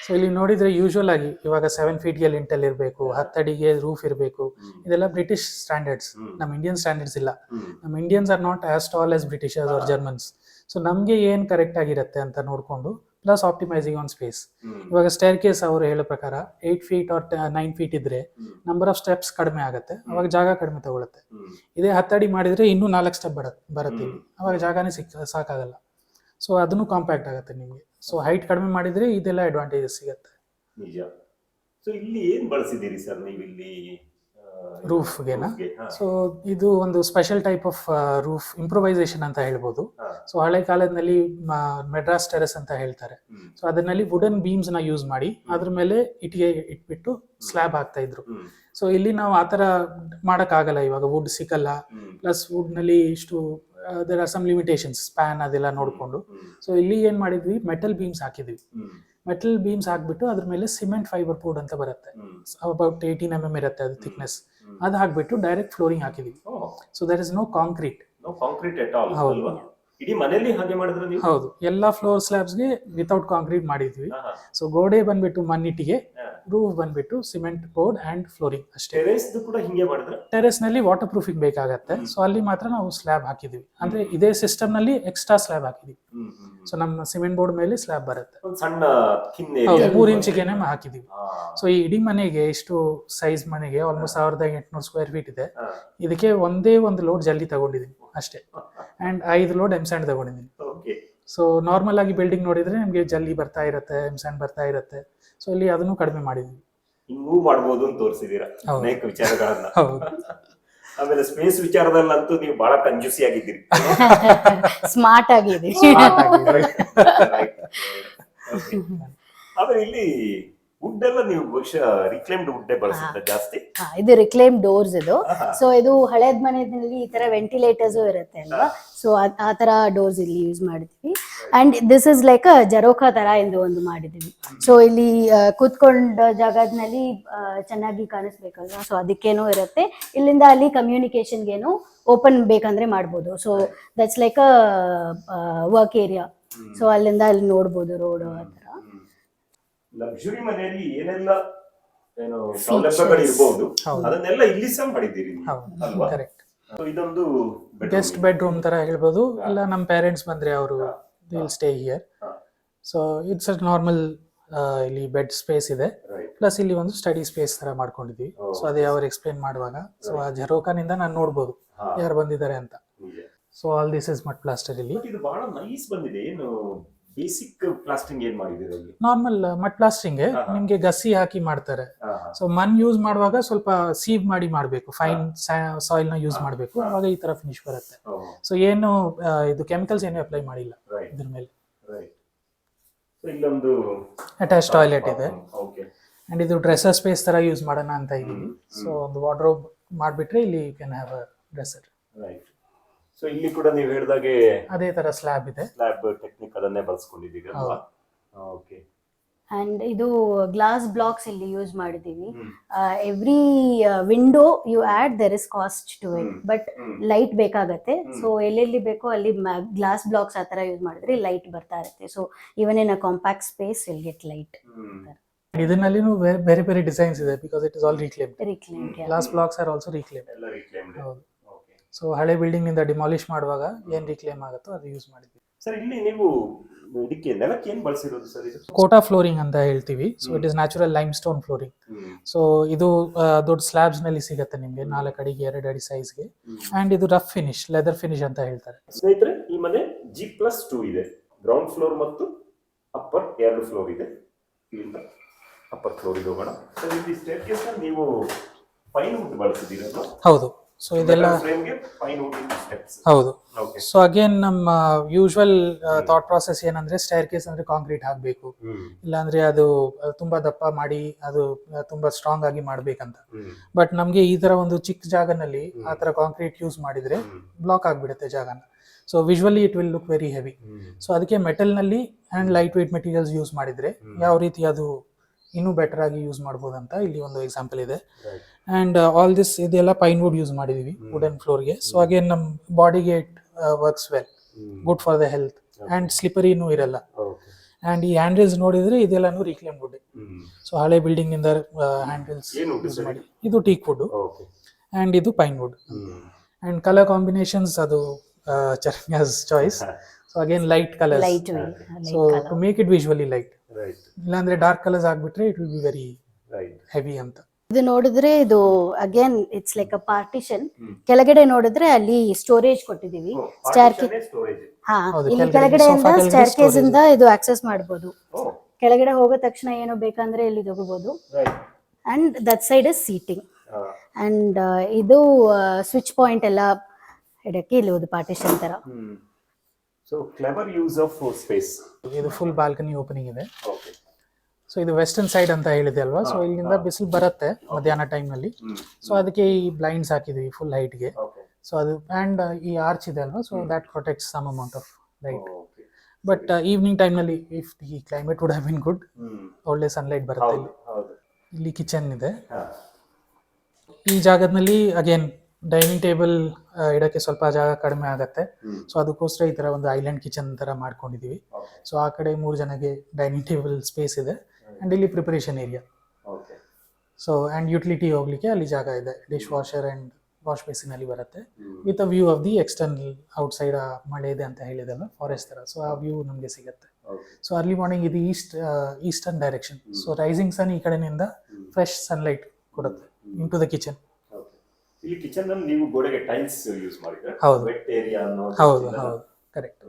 So ಇಲ್ಲಿ ನೋಡಿದ್ರೆ usual ಆಗಿ ಇವಾಗ ಸೆವೆನ್ ಫೀಟ್ಗೆ ಲಿಂಟಲ್ ಇರಬೇಕು ಹತ್ತಡಿಗೆ ರೂಫ್ ಇರಬೇಕು. ಇದೆಲ್ಲ ಬ್ರಿಟಿಷ್ ಸ್ಟ್ಯಾಂಡರ್ಡ್ಸ್. ನಮ್ಮ ಇಂಡಿಯನ್ ಸ್ಟ್ಯಾಂಡರ್ಡ್ಸ್ ಇಲ್ಲ. ನಮ್ಮ Indians are not as tall as Britishers or Germans so ನಮಗೆ ಏನ್ ಕರೆಕ್ಟ್ ಆಗಿರುತ್ತೆ ಅಂತ ನೋಡ್ಕೊಂಡು ಪ್ಲಸ್ ಆಪ್ಟಿಮೈಸಿಂಗ್ ಆನ್ ಸ್ಪೇಸ್ ಇವಾಗ ಸ್ಟೇರ್ ಕೇಸ್ ಅವರು ಹೇಳೋ ಪ್ರಕಾರ eight feet or nine feet ಇದ್ರೆ ನಂಬರ್ ಆಫ್ ಸ್ಟೆಪ್ಸ್ ಕಡಿಮೆ ಆಗುತ್ತೆ. ಅವಾಗ ಜಾಗ ಕಡಿಮೆ ತಗೊಳುತ್ತೆ. ಇದೇ ಹತ್ತಡಿ ಮಾಡಿದ್ರೆ ಇನ್ನೂ ನಾಲ್ಕು ಸ್ಟೆಪ್ ಬರುತ್ತೆ. ಬರುತ್ತೆ ಅವಾಗ ಜಾಗನೇ ಸಿಕ್ಕ ಸಾಕಾಗಲ್ಲ. ಸೊ ಅದನ್ನು ಕಾಂಪ್ಯಾಕ್ಟ್ ಆಗುತ್ತೆ ನಿಮಗೆ ಸೊ ಹೈಟ್ ಕಡಿಮೆ ಮಾಡಿದ್ರೆ ಇದೆಲ್ಲ ಅಡ್ವಾಂಟೇಜಸ್ ಸಿಗುತ್ತೆ ನಿಜ ಸೊ ಇಲ್ಲಿ ಏನು ಬಳಸಿದ್ದೀರಿ ಸರ್ ನೀವು ಇಲ್ಲಿ ರೂಫ್ಗೆನಾ? ಸೊ ಇದು ಒಂದು special type of roof improvisation ಅಂತ ಹೇಳ್ಬೋದು. ಸೊ ಹಳೆ ಕಾಲದಲ್ಲಿ ಮೆಡ್ರಾಸ್ ಟೆರೆಸ್ ಅಂತ ಹೇಳ್ತಾರೆ. ಸೊ ಅದನ್ನಲ್ಲಿ ವುಡನ್ ಬೀಮ್ಸ್ನ ಯೂಸ್ ಮಾಡಿ ಅದ್ರ ಮೇಲೆ ಇಟ್ಟಿಗೆ ಇಟ್ಬಿಟ್ಟು ಸ್ಲ್ಯಾಬ್ ಹಾಕ್ತಾ ಇದ್ರು. ಸೊ ಇಲ್ಲಿ ನಾವು ಆತರ ಥರ ಆಗಲ್ಲ ಇವಾಗ ವುಡ್ ಸಿಕ್ಕಲ್ಲ. ಪ್ಲಸ್ ವುಡ್ನಲ್ಲಿ ಇಷ್ಟು there are some limitations span ಅದೆಲ್ಲ ನೋಡಿಕೊಂಡು. ಸೊ ಇಲ್ಲಿ ಏನ್ ಮಾಡಿದ್ವಿ ಮೆಟಲ್ ಬೀಮ್ಸ್ ಹಾಕಿದ್ವಿ. ಮೆಟಲ್ ಬೀಮ್ಸ್ ಹಾಕ್ಬಿಟ್ಟು ಅದ್ರ ಮೇಲೆ ಸಿಮೆಂಟ್ ಫೈಬರ್ ಬೋರ್ಡ್ ಅಂತ ಬರುತ್ತೆ. ಅಬೌಟ್ ಏಯ್ಟೀನ್ ಎಂ ಎಂ ಇರುತ್ತೆ ಅದು ಥಿಕ್ನೆಸ್. ಅದು ಹಾಕ್ಬಿಟ್ಟು ಡೈರೆಕ್ಟ್ ಫ್ಲೋರಿಂಗ್ ಹಾಕಿದ್ವಿ so there is no concrete no concrete at all, ಹೌದು. ಇಡೀ ಮನೆಯಲ್ಲಿ ಹಾಗೆ ಮಾಡಿದ್ರೆ ನೀವು? ಹೌದು. ಎಲ್ಲಾ ಫ್ಲೋರ್ ಸ್ಲ್ಯಾಬ್ಸ್ಗೆ ವಿತೌಟ್ ಕಾಂಕ್ರೀಟ್ ಮಾಡಿದ್ವಿ. ಹಾ, ಹಾ. ಸೊ ಗೋಡೆ ಬಂದ್ಬಿಟ್ಟು ಮಣ್ಣಿಟ್ಟಿಗೆ. ರೂಫ್ ಬಂದ್ಬಿಟ್ಟು ಸಿಮೆಂಟ್ ಬೋರ್ಡ್ ಅಂಡ್ ಫ್ಲೋರಿಂಗ್ ಅಷ್ಟೇ. ಕೂಡ ಹಿಂಗೆ ಮಾಡಿದ್ರೆ? ಟೆರೆಸ್ನಲ್ಲಿ ವಾಟರ್ ಪ್ರೂಫಿಂಗ್ ಬೇಕಾಗತ್ತೆ ಸೊ ಅಲ್ಲಿ ಮಾತ್ರ ನಾವು ಸ್ಲ್ಯಾಬ್ ಹಾಕಿದ್ವಿ. ಅಂದ್ರೆ ಇದೇ ಸಿಸ್ಟಮ್ನಲ್ಲಿ ಎಕ್ಸ್ಟ್ರಾ ಸ್ಲ್ಯಾಬ್ ಹಾಕಿದ್ವಿ. ಸೊ ನಮ್ಮ ಸಿಮೆಂಟ್ ಬೋರ್ಡ್ ಮೇಲೆ ಸ್ಲ್ಯಾಬ್ ಬರುತ್ತೆ. ಒಂದು ಸಣ್ಣ ಹೌದು ಮೂರ್ ಇಂಚಿಗೆನೆ ಹಾಕಿದೀವಿ. ಸೊ ಈ ಇಡೀ ಮನೆಗೆ ಇಷ್ಟು ಸೈಜ್ ಮನೆಗೆ ಆಲ್ಮೋಸ್ಟ್ ಸಾವಿರದ ಎಂಟುನೂರು ಸ್ಕ್ವೇರ್ ಫೀಟ್ ಇದೆ. ಇದಕ್ಕೆ ಒಂದೇ ಒಂದು ಲೋಡ್ ಜಲ್ಲಿ ತಗೊಂಡಿದ್ದೀನಿ. ಅಷ್ಟೇ. ಅಂಡ್ ಐದು ಲೋಡ್ ಎಂ ಸ್ಯಾಂಡ್ ತಗೊಂಡಿದ್ದೀನಿ. ಸೊ ನಾರ್ಮಲ್ ಆಗಿ ಬಿಲ್ಡಿಂಗ್ ನೋಡಿದ್ರೆ ನಿಮಗೆ ಜಲ್ಲಿ ಬರ್ತಾ ಇರುತ್ತೆ ಎಮ್ಸ್ಯಾಂಡ್ ಬರ್ತಾ ಇರುತ್ತೆ. ಸೊ ಇಲ್ಲಿ ಅದನ್ನು ಕಡಿಮೆ ಮಾಡಿದ್ದೀನಿ. ಹಿಂಗೂ ಮಾಡ್ಬೋದು ಅಂತ ತೋರಿಸಿದೀರಾ ಅನೇಕ ವಿಚಾರಗಳನ್ನ. ಹೌದು. ಆಮೇಲೆ ಸ್ಪೇಸ್ ವಿಚಾರದಲ್ಲಂತೂ ನೀವು ಬಹಳ ಕಂಜೂಸಿ ಆಗಿದ್ದೀರಿ. ಸ್ಮಾರ್ಟ್ ಆಗಿದೆ. (laughs) ಆಮೇಲೆ ಇಲ್ಲಿ ವುಡ್ ಎಲ್ಲ ನೀವು ಬಹುಶಃ ರಿಕ್ಲೈಮ್ಡ್ ವುಡ್ ಬಳಸುತ್ತೆ ಜಾಸ್ತಿ? ಹಾ, ಇದು ರಿಕ್ಲೇಮ್ ಡೋರ್ಸ್ ಇದು. ಆಹಾ. ಸೊ ಇದು ಹಳೇದ್ ಮನೆಯಲ್ಲಿ ಈ ತರ ವೆಂಟಿಲೇಟರ್ಸ್ ಇರುತ್ತೆ ಅಲ್ವಾ? ಸೊ ಆ ತರ ಡೋರ್ಸ್ ಇಲ್ಲಿ ಯೂಸ್ ಮಾಡಿದ್ವಿ. And this is like a jharokha ತರ ಎಂದು ಒಂದು ಮಾಡಿದ್ವಿ. ಸೊ ಇಲ್ಲಿ ಆ, ಕೂತ್ಕೊಂಡ ಜಾಗದಲ್ಲಿ ಆ, ಚೆನ್ನಾಗಿ ಕಾಣಿಸ್ಬೇಕಲ್ವಾ? ಸೊ ಅದಕ್ಕೇನೋ ಇರುತ್ತೆ. ಇಲ್ಲಿಂದ ಅಲ್ಲಿ ಕಮ್ಯುನಿಕೇಶನ್ಗೇನು ಓಪನ್ ಬೇಕಂದ್ರೆ ಮಾಡ್ಬೋದು. So that's like work area so ಅಲ್ಲಿಂದ ಅಲ್ಲಿ ನೋಡ್ಬೋದು ರೋಡ್ ಆ ಥರ ಲಕ್ಸುರಿ ಮನೆಯಲ್ಲಿ ಏನೆಲ್ಲ ಏನು ಸೌಲಭ್ಯಗಳು ಇರಬಹುದು ಅದನ್ನೆಲ್ಲ ಇಲ್ಲಿ ಸಹ ಮಾಡಿದ್ದೀರಿ ನೀವು. ಅಲ್ವಾ ಕರೆಕ್ಟ್ So ಇದೊಂದು bedroom. ಗೆಸ್ಟ್ ಬೆಡ್ರೂಮ್ ತರ ಹೇಳ್ಬೋದು ಇಲ್ಲ ನಮ್ಮ ಪೇರೆಂಟ್ಸ್ ಬಂದ್ರೆ ಅವರು ವಿಲ್ ಸ್ಟೇ ಹಿಯರ್ ಹಾ. ಸೊ ಇಟ್ಸ್ ಅ ನಾರ್ಮಲ್ ಇಲ್ಲಿ ಬೆಡ್ ಸ್ಪೇಸ್ ಇದೆ Right. ಪ್ಲಸ್ ಇಲ್ಲಿ ಒಂದು ಸ್ಟಡಿ ಸ್ಪೇಸ್ ತರ ಮಾಡ್ಕೊಂಡಿದ್ವಿ. ಸೊ ಅದೇ ಅವ್ರು ಎಕ್ಸ್ಪ್ಲೇನ್ ಮಾಡುವಾಗ ಸೊ ಆ ಜರೋಕಾನಿಂದ ನಾನು ನೋಡ್ಬೋದು ಹಾ. ಯಾರು ಬಂದಿದ್ದಾರೆ ಅಂತ ನಿಜ. So all this is mud plaster ಇಲ್ಲಿ ಇದು ಬಹಳ ನೈಸ್ ಬಂದಿದೆ ಏನು ಬೇಸಿಕ್ ಪ್ಲಾಸ್ಟಿಂಗ್ ಏನ್ ಮಾಡಿದ್ದೀರಿ ನಾರ್ಮಲ್ ಮಟ್ ಪ್ಲಾಸ್ಟಿಂಗ್. ನಿಮ್ಗೆ ಗಸಿ ಹಾಕಿ ಮಾಡ್ತಾರೆ. ಸೊ ಮಣ್ ಯೂಸ್ ಮಾಡುವಾಗ ಸ್ವಲ್ಪ ಸೀವ್ ಮಾಡಿ ಮಾಡಬೇಕು. ಫೈನ್ ಸಾಯಿಲ್ನ ಯೂಸ್ ಮಾಡಬೇಕು. ಅವಾಗ ಈ ತರ ಫಿನಿಶ್ ಬರುತ್ತೆ. ಸೊ ಏನು ಇದು ಕೆಮಿಕಲ್ಸ್ ಏನು ಅಪ್ಲೈ ಮಾಡಿಲ್ಲ ಇದ್ರ ಮೇಲೆ. ಇಲ್ಲೊಂದು ಅಟ್ಯಾಚ್ ಟಾಯ್ಲೆಟ್ ಇದೆ. ಅಂಡ್ ಇದು ಡ್ರೆಸ್ಸರ್ ಸ್ಪೇಸ್ ತರ ಯೂಸ್ ಮಾಡೋಣ ಅಂತ ಇದ್ದೀವಿ ಸೊ ಒಂದು ವಾರ್ಡ್ರೋಬ್ ಮಾಡಿಬಿಟ್ರೆ ಇಲ್ಲಿ you can have a dresser right so ಇಲ್ಲಿ ಕೂಡ ನೀವು ಹೇಳಿದಾಗೆ ಅದೇ ತರ ಸ್ಲ್ಯಾಬ್ ಇದೆ. ಸ್ಲ್ಯಾಬ್ ಟೆಕ್ನಿಕ್ ಅದನ್ನೇ ಬಳಸ್ಕೊಂಡಿದ್ದೀರಿ ಅಲ್ವಾ? ಓಕೆ ಅಂಡ್ ಇದು ಗ್ಲಾಸ್ ಬ್ಲಾಕ್ಸ್ ಇಲ್ಲಿ ಯೂಸ್ ಮಾಡಿದೀವಿ every window you add there is cost to it but light ಬೇಕಾಗತ್ತೆ. ಸೊ ಎಲ್ಲೆಲ್ಲಿ ಬೇಕೋ ಅಲ್ಲಿ ಗ್ಲಾಸ್ ಬ್ಲಾಕ್ಸ್ ಆ ತರ ಯೂಸ್ ಮಾಡಿದ್ರೆ ಲೈಟ್ ಬರ್ತಾ ಇರುತ್ತೆ. So even in a compact space will get light ಇದರಲ್ಲಿ ಬೇರೆ ಬೇರೆ ಡಿಸೈನ್ಸ್ ಇದೆ because it is all reclaim reclaim glass blocks are also reclaim ಎಲ್ಲ reclaimed. ಹೌದು Okay. ಸೊ ಹಳೆ ಬಿಲ್ಡಿಂಗ್ನಿಂದ ಡಿಮಾಲಿಷ್ ಮಾಡುವಾಗ ಏನ್ ರೀಕ್ಲೇಮ್ ಆಗುತ್ತೋ ಅದು ಯೂಸ್ ಮಾಡಿದ್ವಿ. ಸರ್ ಇಲ್ಲಿ ನೀವು ಇದಕ್ಕೆ ನೆಲಕ್ಕೆ ಏನ್ ಬಳಸಿರೋದು ಸರ್ ಇದು? ಕೋಟಾ ಫ್ಲೋರಿಂಗ್ ಅಂತ ಹೇಳ್ತೀವಿ. So it is natural limestone flooring. So ಇದು ದೊಡ್ಡ ಸ್ಲ್ಯಾಬ್ಸ್ನಲ್ಲಿ ಸಿಗುತ್ತೆ ನಿಮಗೆ ನಾಲ್ಕು ಅಡಿಗೆ ಎರಡು ಅಡಿ ಸೈಜ್ಗೆ. ಅಂಡ್ ಇದು ರಫ್ ಫಿನಿಶ್ ಲೆದರ್ ಫಿನಿಶ್ ಅಂತ ಹೇಳ್ತಾರೆ. ಸ್ನೇಹಿತರೆ ಈ ಮನೆ ಜಿ ಪ್ಲಸ್ ಟೂ ಇದೆ. ಗ್ರೌಂಡ್ ಫ್ಲೋರ್ ಮತ್ತು ಅಪ್ಪರ್ ಎರಡು ಫ್ಲೋರ್ ಇದೆ. ಇಲ್ಲಿಂದ ಅಪ್ಪರ್ ಫ್ಲೋರಿಗೆ ಹೋಗೋಣ. ಸರ್ ಇಲ್ಲಿ ಸ್ಟೇರ್ಕೇಸ್ ನೀವು ಫೈನ್ ವುಡ್ ಹೌದು. ಸೊ ಇದೆಲ್ಲ ಹೌದು. ಸೊ ಅಗೇನ್ ನಮ್ಮ ಯೂಶುವಲ್ ಥಾಟ್ ಪ್ರಾಸೆಸ್ ಏನಂದ್ರೆ ಸ್ಟೈರ್ ಕೇಸ್ ಅಂದ್ರೆ ಕಾಂಕ್ರೀಟ್ ಹಾಕ್ಬೇಕು. ಇಲ್ಲಾಂದ್ರೆ ಅದು ತುಂಬಾ ದಪ್ಪ ಮಾಡಿ ಅದು ತುಂಬಾ ಸ್ಟ್ರಾಂಗ್ ಆಗಿ ಮಾಡ್ಬೇಕಂತ. ಬಟ್ ನಮ್ಗೆ ಈ ತರ ಒಂದು ಚಿಕ್ಕ ಜಾಗನಲ್ಲಿ ಆ ತರ ಕಾಂಕ್ರೀಟ್ ಯೂಸ್ ಮಾಡಿದ್ರೆ ಬ್ಲಾಕ್ ಆಗ್ಬಿಡುತ್ತೆ ಜಾಗನ. So visually it will look very heavy. So ಅದಕ್ಕೆ ಮೆಟಲ್ನಲ್ಲಿ and light weight materials use ಮಾಡಿದ್ರೆ ಯಾವ ರೀತಿ ಅದು ಇನ್ನೂ ಬೆಟರ್ ಆಗಿ ಯೂಸ್ ಮಾಡ್ಬೋದು ಅಂತ ಇಲ್ಲಿ ಒಂದು ಎಕ್ಸಾಂಪಲ್ ಇದೆ. ಅಂಡ್ ಆಲ್ ದಿಸ್ ಇದೆಲ್ಲ ಪೈನ್ ವುಡ್ ಯೂಸ್ ಮಾಡಿದೀವಿ ವುಡನ್ ಫ್ಲೋರ್ಗೆ ಸೊ ಅಗೇನ್ ನಮ್ಮ ಬಾಡಿಗೆ it works well good for the health and ಸ್ಲಿಪರಿನೂ ಇರಲ್ಲ. ಅಂಡ್ ಈ ಹ್ಯಾಂಡ್ರಿಲ್ಸ್ ನೋಡಿದ್ರೆ ಇದೆಲ್ಲ ರೀಕ್ಲೇಮ್ ವುಡ್. ಸೊ ಹಳೆ ಬಿಲ್ಡಿಂಗ್ನಿಂದ ಹ್ಯಾಂಡ್ರಿಲ್ಸ್ ಯೂಸ್ ಮಾಡಿ. ಇದು ಟೀಕ್ ವುಡ್. ಅಂಡ್ ಇದು pine wood. And colour combinations ಅದು ಚರ್ಮಿಯಾಸ್ choice so again light colours light so to make it visually light. ಇಲ್ಲಾಂದ್ರೆ ಡಾರ್ಕ್ ಕಲರ್ಸ್ ಆಗ್ಬಿಟ್ರೆ it will be very. Heavy ಅಂತ. ಇದು ನೋಡಿದ್ರೆ ಇದು again it's like a partition ಕೆಳಗಡೆ ನೋಡಿದ್ರೆ ಅಲ್ಲಿ ಸ್ಟೋರೇಜ್ ಕೊಟ್ಟಿದೀವಿ ಸ್ಟಾರ್ ಹಾ ಇಲ್ಲಿ ಕೆಳಗಡೆ ಕೆಳಗಡೆಯಿಂದ ಸ್ಟಾರ್ ಕೇಸ್ ಇಂದ ಇದು ಆಕ್ಸೆಸ್ ಮಾಡಬಹುದು ಕೆಳಗಡೆ ಹೋಗೋ ತಕ್ಷಣ ಏನು ಬೇಕಂದ್ರೆ ಇಲ್ಲಿ ತಗೋಬಹುದು. And that side is seating. And ಇದು ಸ್ವಿಚ್ ಪಾಯಿಂಟ್ ಎಲ್ಲ ಇಡಕ್ಕೆ ಇಲ್ಲಿ ಒಂದು ಪಾರ್ಟಿಷನ್ ತರ. Hmm. Clever use of space ಇದು ಫುಲ್ ಬಾಲ್ಕನಿ ಓಪನಿಂಗ್ ಇದೆ. ಸೊ ಇದು ವೆಸ್ಟರ್ನ್ ಸೈಡ್ ಅಂತ ಹೇಳಿದೆ ಅಲ್ವಾ? ಸೊ ಇಲ್ಲಿಂದ ಬಿಸಿಲು ಬರುತ್ತೆ ಮಧ್ಯಾಹ್ನ time ನಲ್ಲಿ ಸೊ ಅದಕ್ಕೆ ಈ ಬ್ಲೈಂಡ್ಸ್ ಹಾಕಿದ್ವಿ ಫುಲ್ ಹೈಟ್ಗೆ. ಸೊ ಅದು ಅಂಡ್ ಈ ಆರ್ಚ್ ಇದೆ ಅಲ್ವಾ? So that protects some amount of light but ಈವ್ನಿಂಗ್ನಲ್ಲಿ if the climate would have been good ಒಳ್ಳೆ ಸನ್ಲೈಟ್ ಬರುತ್ತೆ. ಇಲ್ಲಿ ಕಿಚನ್ ಇದೆ. ಈ ಜಾಗದಲ್ಲಿ ಅಗೇನ್ ಡೈನಿಂಗ್ ಟೇಬಲ್ ಇಡಕ್ಕೆ ಸ್ವಲ್ಪ ಜಾಗ ಕಡಿಮೆ ಆಗತ್ತೆ. ಸೊ ಅದಕ್ಕೋಸ್ಕರ ಈ ತರ ಒಂದು ಐಲ್ಯಾಂಡ್ ಕಿಚನ್ ತರ ಮಾಡ್ಕೊಂಡಿದೀವಿ. ಸೊ ಆ ಕಡೆ ಮೂರು ಜನಕ್ಕೆ ಡೈನಿಂಗ್ ಟೇಬಲ್ ಸ್ಪೇಸ್ ಇದೆ ಅಂಡ್ ಇಲ್ಲಿ preparation area. So and utility ಹೋಗ್ಲಿಕ್ಕೆ ಅಲ್ಲಿ ಜಾಗ ಇದೆ. Dishwasher and wash basin ಅಲ್ಲಿ ಬರುತ್ತೆ. With a view of the external outside ಮಳೆ ಇದೆ ಅಂತ ಹೇಳಿದಲ್ಲ ಫಾರೆಸ್ಟ್ ತರ. ಸೊ ಆ ವ್ಯೂ ನಮಗೆ ಸಿಗುತ್ತೆ. ಸೊ ಅರ್ಲಿ ಮಾರ್ನಿಂಗ್ ಇದು east eastern direction so rising sun ಈ ಕಡೆಯಿಂದ ಫ್ರೆಶ್ ಸನ್ಲೈಟ್ ಕೊಡುತ್ತೆ ಇನ್ ಟು ದ ಕಿಚನ್. ಇಲ್ಲಿ ಕಿಚನ್ ಅಲ್ಲಿ ನೀವು ಗೋಡೆಗೆ ಟೈಲ್ಸ್ ಯೂಸ್ ಮಾಡಿದ್ರೆ ಹೌದು. ವೆಟ್ ಏರಿಯಾ ಅನ್ನೋ ಹೌದು ಹೌದು. ಕರೆಕ್ಟ್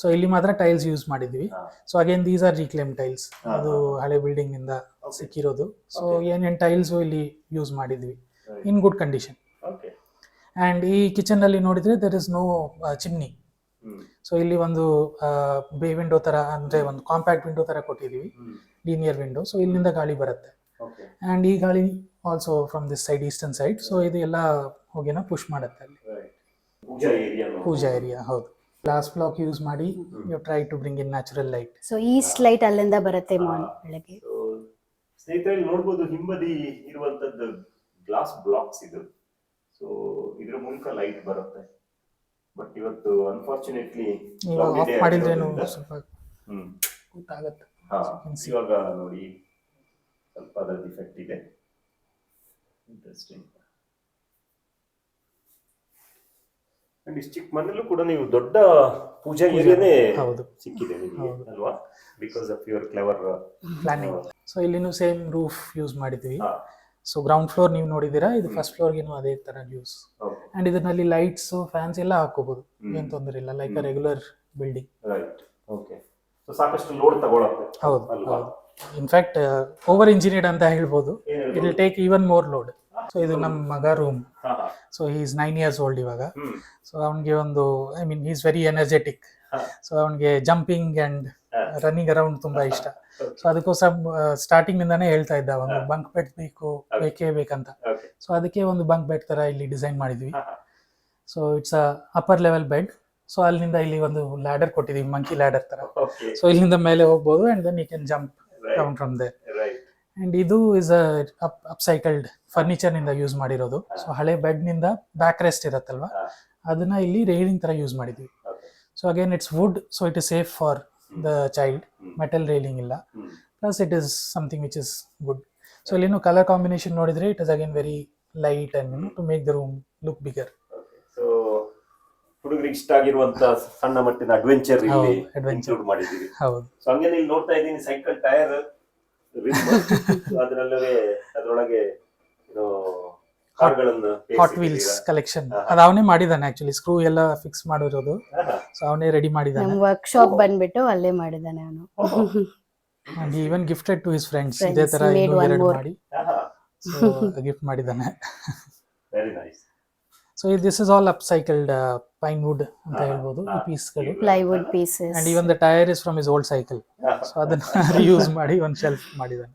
ಸೊ ಇಲ್ಲಿ ಮಾತ್ರ ಟೈಲ್ಸ್ ಯೂಸ್ ಮಾಡಿದ್ವಿ. So again these are reclaim tiles ಅದು ಹಳೆ ಬಿಲ್ಡಿಂಗ್ನಿಂದ ಸಿಕ್ಕಿರೋದು. ಸೊ ಏನೇನ್ ಟೈಲ್ಸ್ ಇಲ್ಲಿ ಯೂಸ್ ಮಾಡಿದ್ವಿ ಇನ್ ಗುಡ್ ಕಂಡೀಷನ್. ಅಂಡ್ ಈ ಕಿಚನ್ ಅಲ್ಲಿ ನೋಡಿದ್ರೆ there is no chimney. So ಇಲ್ಲಿ ಒಂದು ಬೇ ವಿಂಡೋ ತರ ಅಂದ್ರೆ ಒಂದು ಕಾಂಪ್ಯಾಕ್ಟ್ ವಿಂಡೋ ತರ ಕೊಟ್ಟಿದೀವಿ. ಲೀನಿಯರ್ ವಿಂಡೋ ಸೊ ಇಲ್ಲಿಂದ ಗಾಳಿ ಬರುತ್ತೆ. ಅಂಡ್ ಈ ಗಾಳಿ also from this side eastern side so ಇದು ಎಲ್ಲ ಹೋಗಿನ ಪುಷ್ ಮಾಡುತ್ತೆ ಅಲ್ಲಿ. ಪೂಜಾ ಏರಿಯಾ ಪೂಜಾ ಏರಿಯಾ ಹೌದು. ಗ್ಲಾಸ್ ಬ್ಲಾಕ್ ಯೂಸ್ ಮಾಡಿ you try to bring in natural light so east light ಅಲ್ಲಿಂದ ಬರುತ್ತೆ ಬೆಳಗ್ಗೆ. ಸ್ನೇಹಿತರಲ್ಲಿ ನೋಡ್ಬೋದು ಹಿಂಬದಿ ಇರುವಂತದ್ದು ಗ್ಲಾಸ್ ಬ್ಲಾಕ್ಸ್ ಇದು. ಸೊ ಇದ್ರ ಮೂಲಕ ಲೈಟ್ ಬರುತ್ತೆ. ಬಟ್ ಇವತ್ತು ಅನ್ಫಾರ್ಚುನೇಟ್ಲಿ ಆಫ್ ಮಾಡಿದ್ರೇನು ಸ್ವಲ್ಪ ಗೊತ್ತಾಗತ್ತೆ. ಇವಾಗ ನೋಡಿ ಸ್ವಲ್ಪ ಅದರ ಡಿಫೆಕ್ಟ್ ಇದೆ. ಇಂಟ್ರೆಸ್ಟಿಂಗ್ ಅಂಡ್ ಇಷ್ಟು ಚಿಕ್ಕ ಮನೇಲೂ ಕೂಡ ನೀವು ದೊಡ್ಡ ಪೂಜಾ ಏರಿಯಾನೇ ಹೌದು. ಸಿಕ್ಕಿದೆ ನಿಮಗೆ ಅಲ್ವಾ? Because of your clever planning so ಇಲ್ಲಿನೂ ಸೇಮ್ ರೂಫ್ ಯೂಸ್ ಮಾಡಿದ್ವಿ. ಸೊ ಗ್ರೌಂಡ್ ಫ್ಲೋರ್ ನೀವು ನೋಡಿದ್ದೀರಾ? ಇದು ಫಸ್ಟ್ ಫ್ಲೋರ್ಗೇನು ಅದೇ ತರ ಯೂಸ್ ಅಂಡ್ ಇದರಲ್ಲಿ ಲೈಟ್ಸ್ ಫ್ಯಾನ್ಸ್ ಎಲ್ಲ ಹಾಕೋಬಹುದು ಏನು ತೊಂದರೆ ಇಲ್ಲ like a regular building right okay so ಸಾಕಷ್ಟು ಲೋಡ್ ತಗೊಳ್ಳುತ್ತೆ ಹೌದು. ಅಲ್ವಾ? ಹೌದು. ಇನ್ಫ್ಯಾಕ್ಟ್ ಓವರ್ ಇಂಜಿನಿಯರ್ಡ್ ಅಂತ ಹೇಳ್ಬೋದು. It will take even more load so ಇದು ನಮ್ಮ ಮಗ room so he. Is nine years old ಇವಾಗ. ಸೊ ಅವನಿಗೆ ಒಂದು I mean is very energetic. So ಅವನಿಗೆ ಜಂಪಿಂಗ್ ಅಂಡ್ ರನ್ನಿಂಗ್ ಅರೌಂಡ್ ತುಂಬಾ ಇಷ್ಟ. ಸೊ ಅದಕ್ಕೋಸ್ಕರ ಸ್ಟಾರ್ಟಿಂಗ್ ನಿಂದಾನೇ ಹೇಳ್ತಾ ಇದ್ದ ಒಂದು ಬಂಕ್ ಬೆಡ್ ಬೇಕು ಬೇಕೇ ಬೇಕಂತ. ಸೊ ಅದಕ್ಕೆ ಒಂದು ಬಂಕ್ ಬೆಡ್ ತರ ಇಲ್ಲಿ ಡಿಸೈನ್ ಮಾಡಿದ್ವಿ. So it's a upper level bed so ಅಲ್ಲಿಂದ ಇಲ್ಲಿ ಒಂದು ಲ್ಯಾಡರ್ ಕೊಟ್ಟಿದೀವಿ ಮಂಕಿ ಲ್ಯಾಡರ್ ತರ. ಸೊ ಇಲ್ಲಿಂದ ಮೇಲೆ ಹೋಗ್ಬೋದು and then you can jump down from there and ಇದು ಇಸ್ ಅಪ್ ಅಪ್ಸೈಕಲ್ಡ್ ಫರ್ನಿಚರ್ನಿಂದ ಯೂಸ್ ಮಾಡಿರೋದು. ಸೊ ಹಳೆ ಬೆಡ್ನಿಂದ ಬ್ಯಾಕ್ ರೆಸ್ಟ್ ಇರತ್ತಲ್ವಾ. ಅದನ್ನ ಇಲ್ಲಿ ರೈಲಿಂಗ್ ತರ ಯೂಸ್ ಮಾಡಿದ್ವಿ. So again it's wood so it is safe for the child. Metal railing ಇಲ್ಲ. Plus it is something which is good so ಇಲ್ಲಿ ಕಲರ್ ಕಾಂಬಿನೇಷನ್ ನೋಡಿದ್ರೆ it is again very light and to make the room look bigger ಹುಡುಗರಿಗೆ ಇಷ್ಟ ಆಗಿರುವಂತ ಸಣ್ಣ ಮಟ್ಟಿನ adventure ಇಲ್ಲಿ ಹೌದು, adventure. ಇನ್ಕ್ಲೂಡ್ ಮಾಡಿದ್ದೀವಿ. ಹೌದು. ಸೊ ಹಂಗೆ ಇಲ್ಲಿ ನೋಡ್ತಾ ಇದ್ದೀನಿ ಸೈಕಲ್ ಟೈರ್ ಅದರಲ್ಲೇ ಅದರೊಳಗೆ ಏನು ಕಾರ್ಗಳನ್ನು ಹಾಟ್ ವೀಲ್ಸ್ ಕಲೆಕ್ಷನ್ ಅದ ಅವನೇ ಮಾಡಿದಾನೆ ಆಕ್ಚುಲಿ ಸ್ಕ್ರೂ ಎಲ್ಲ ಫಿಕ್ಸ್ ಮಾಡಿರೋದು. ಸೊ ಅವನೇ ರೆಡಿ ಮಾಡಿದಾನೆ. ನಮ್ ವರ್ಕ್ಶಾಪ್ ಬಂದ್ಬಿಟ್ಟು ಅಲ್ಲೇ ಮಾಡಿದ್ದಾನೆ ಅವನು. And even gifted to his friends Friends, ಇದೇ ತರ made ಇನ್ನೂ one ಎರಡು more. ಮಾಡಿ. ಸೊ ಗಿಫ್ಟ್ ಮಾಡಿದಾನೆ. Very nice so this is all upcycled pine wood ಅಂತ ಹೇಳ್ಬೋದು ಈ. ಪೀಸ್ಗಳು plywood pieces and even the tyre is from is old cycle so ಅದನ್ನ ರಿಯೂಸ್ ಮಾಡಿ ಒಂದು ಶೆಲ್ಫ್ ಮಾಡಿದ್ದಾನೆ.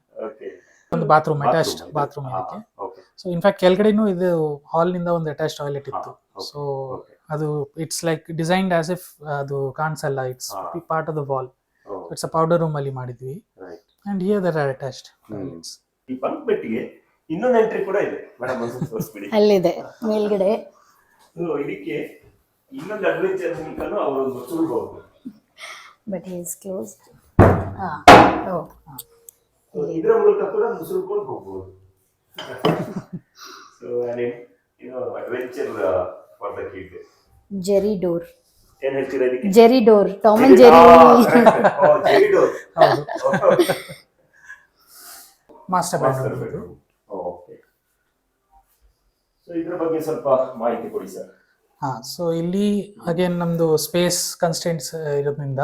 ಒಂದು ಬಾತ್ರೂಮ್ ಅಟ್ಯಾಚ್ಡ್ ಬಾತ್ರೂಮ್ ಇದಕ್ಕೆ ಸೊ ಇನ್ಫ್ಯಾಕ್ಟ್ ಕೆಳಗಡೆನೂ ಇದು ಹಾಲ್ನಿಂದ ಒಂದು ಅಟ್ಯಾಚ್ ಟಾಯ್ಲೆಟ್ ಇತ್ತು. okay, so okay. ಅದು it's like designed as if ಅದು ಕಾಣಿಸಲ್ಲ. It's. Part of the wall it's a powder room ಅಲ್ಲಿ ಮಾಡಿದ್ವಿ. Right and here there are attached. ಈ ಬಂಕ್ ಬೆಟ್ಟಿಗೆ ಇನ್ನೊಂದು ಎಂಟ್ರಿ ಕೂಡ ಇದೆ. ಮೇಡಮ್ ಒಂದು ತೋರಿಸ್ಬಿಡಿ. ಅಲ್ಲಿದೆ ಮೇಲ್ಗಡೆ. So, ಇದಕ್ಕೆ ಇನ್ನೊಂದು ಅಡ್ವೆಂಚರ್ ಮೂಲಕನೂ ಅವರು ಸುಳ್ಬಹುದು ಬಟ್ ಈಸ್ ಕ್ಲೋಸ್ ಹಾ ಓ. ಇದರ ಮೂಲಕ ಕೂಡ ಮುಸುಳ್ಕೊಂಡು ಹೋಗ್ಬೋದು. ಸೊ ಏನು adventure for the kid Jerry door ಏನ್ ಹೇಳ್ತೀರಾ ಇದಕ್ಕೆ? Jerry door Tom and Jerry Jerry ಹೌದು. ಮಾಸ್ಟರ್ ಬೆಡ್ರೂಮ್ ಓಕೆ ಸೊ ಇದ್ರ ಬಗ್ಗೆ ಸ್ವಲ್ಪ ಮಾಹಿತಿ ಕೊಡಿ ಸರ್. ಹಾ ಸೊ ಇಲ್ಲಿ ಅಗೇನ್ ನಮ್ದು ಸ್ಪೇಸ್ ಕನ್ಸ್ಟೆಂಟ್ಸ್ ಇರೋದ್ರಿಂದ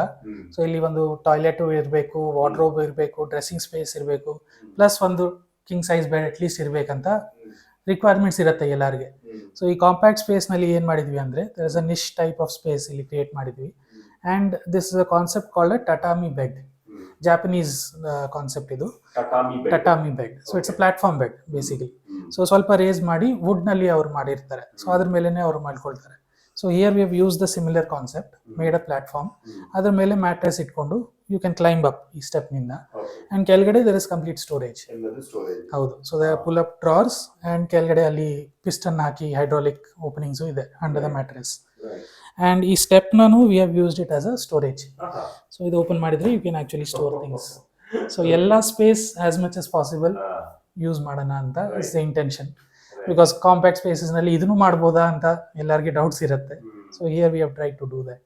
ಸೊ ಇಲ್ಲಿ ಒಂದು ಟಾಯ್ಲೆಟ್ ಇರಬೇಕು ವಾರ್ಡ್ರೋಬ್ ಇರಬೇಕು ಡ್ರೆಸ್ಸಿಂಗ್ ಸ್ಪೇಸ್ ಇರಬೇಕು ಪ್ಲಸ್ ಒಂದು king size bed at least ಇರಬೇಕಂತ ರಿಕ್ವೈರ್ಮೆಂಟ್ಸ್ ಇರುತ್ತೆ ಎಲ್ಲರಿಗೆ. ಸೊ ಈ ಕಾಂಪ್ಯಾಕ್ಟ್ ಸ್ಪೇಸ್ನಲ್ಲಿ ಏನು ಮಾಡಿದ್ವಿ ಅಂದರೆ there is a niche type of space ಇಲ್ಲಿ ಕ್ರಿಯೇಟ್ ಮಾಡಿದ್ವಿ. And this is a concept called a tatami bed Japanese concept ಇದು. Tatami bed so it's a platform bed basically so ಸ್ವಲ್ಪ ರೇಸ್ ಮಾಡಿ ವುಡ್ನಲ್ಲಿ ಅವ್ರು ಮಾಡಿರ್ತಾರೆ. ಸೊ ಅದ್ರ ಮೇಲೆನೆ ಅವ್ರು ಮಾಡ್ಕೊಳ್ತಾರೆ. So here we have use the similar concept made a platform ಅದ್ರ ಮೇಲೆ ಮ್ಯಾಟ್ರೆಸ್ ಇಟ್ಕೊಂಡು ಯು ಕ್ಯಾನ್ ಕ್ಲೈಂಬ್ ಅಪ್ ಈ ಸ್ಟೆಪ್ನಿಂದ. ಅಂಡ್ ಕೆಳಗಡೆ ದರ್ ಇಸ್ ಕಂಪ್ಲೀಟ್ ಸ್ಟೋರೇಜ್ ಹೌದು. So the pull up drawers and ಕೆಳಗಡೆ ಅಲ್ಲಿ ಪಿಸ್ಟನ್ ಹಾಕಿ ಹೈಡ್ರಾಲಿಕ್ ಓಪನಿಂಗ್ಸು ಇದೆ ಅಂಡರ್ ದ ಮ್ಯಾಟ್ರೆಸ್ ಅಂಡ್ ಈ ಸ್ಟೆಪ್ ನಾನು we have used it as a storage so ಇದು ಓಪನ್ ಮಾಡಿದ್ರೆ you can actually store things so ಎಲ್ಲ space as much as possible use ಮಾಡೋಣ ಅಂತ ಇಸ್ ಇಂಟೆನ್ಷನ್ ಬಿಕಾಸ್ ಕಾಂಪ್ಯಾಕ್ಟ್ ಸ್ಪೇಸಸ್ನಲ್ಲಿ ಇದನ್ನು ಮಾಡ್ಬೋದಾ ಅಂತ ಎಲ್ಲರಿಗೆ ಡೌಟ್ಸ್ ಇರುತ್ತೆ. So here we have try to do that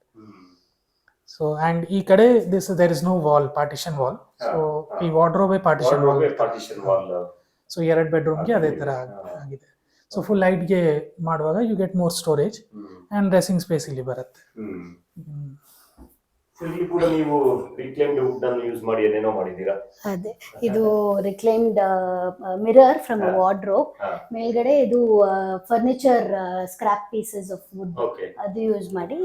so and ಈ ಕಡೆ this there is no wall partition wall so ಈ ವಾರ್ಡ್ರೋಬೇ partition wall partition wall so ಎರಡು ಬೆಡ್ರೂಮ್ಗೆ ಅದೇ ತರ ಆಗಿದೆ. ಸೊ ಫುಲ್ ಲೈಟ್ಗೆ ಮಾಡುವಾಗ you get more storage and dressing space ಇಲ್ಲಿ ಬರುತ್ತೆ. ಇಲ್ಲಿ ಕೂಡ ನೀವು ರಿಕ್ಲೈಮ್ಡ್ ವುಡ್ ಅನ್ನು ಯೂಸ್ ಮಾಡಿ ಏನೇನೋ ಮಾಡಿದ್ದೀರಾ? ಅದೇ ಇದು ರಿಕ್ಲೈಮ್ಡ್ ಮಿರರ್ ಫ್ರಮ್. ವಾರ್ಡ್ರೋಬ್ ಮೇಲ್ಗಡೆ ಇದು furniture scrap pieces of wood ಅದು ಯೂಸ್ ಮಾಡಿ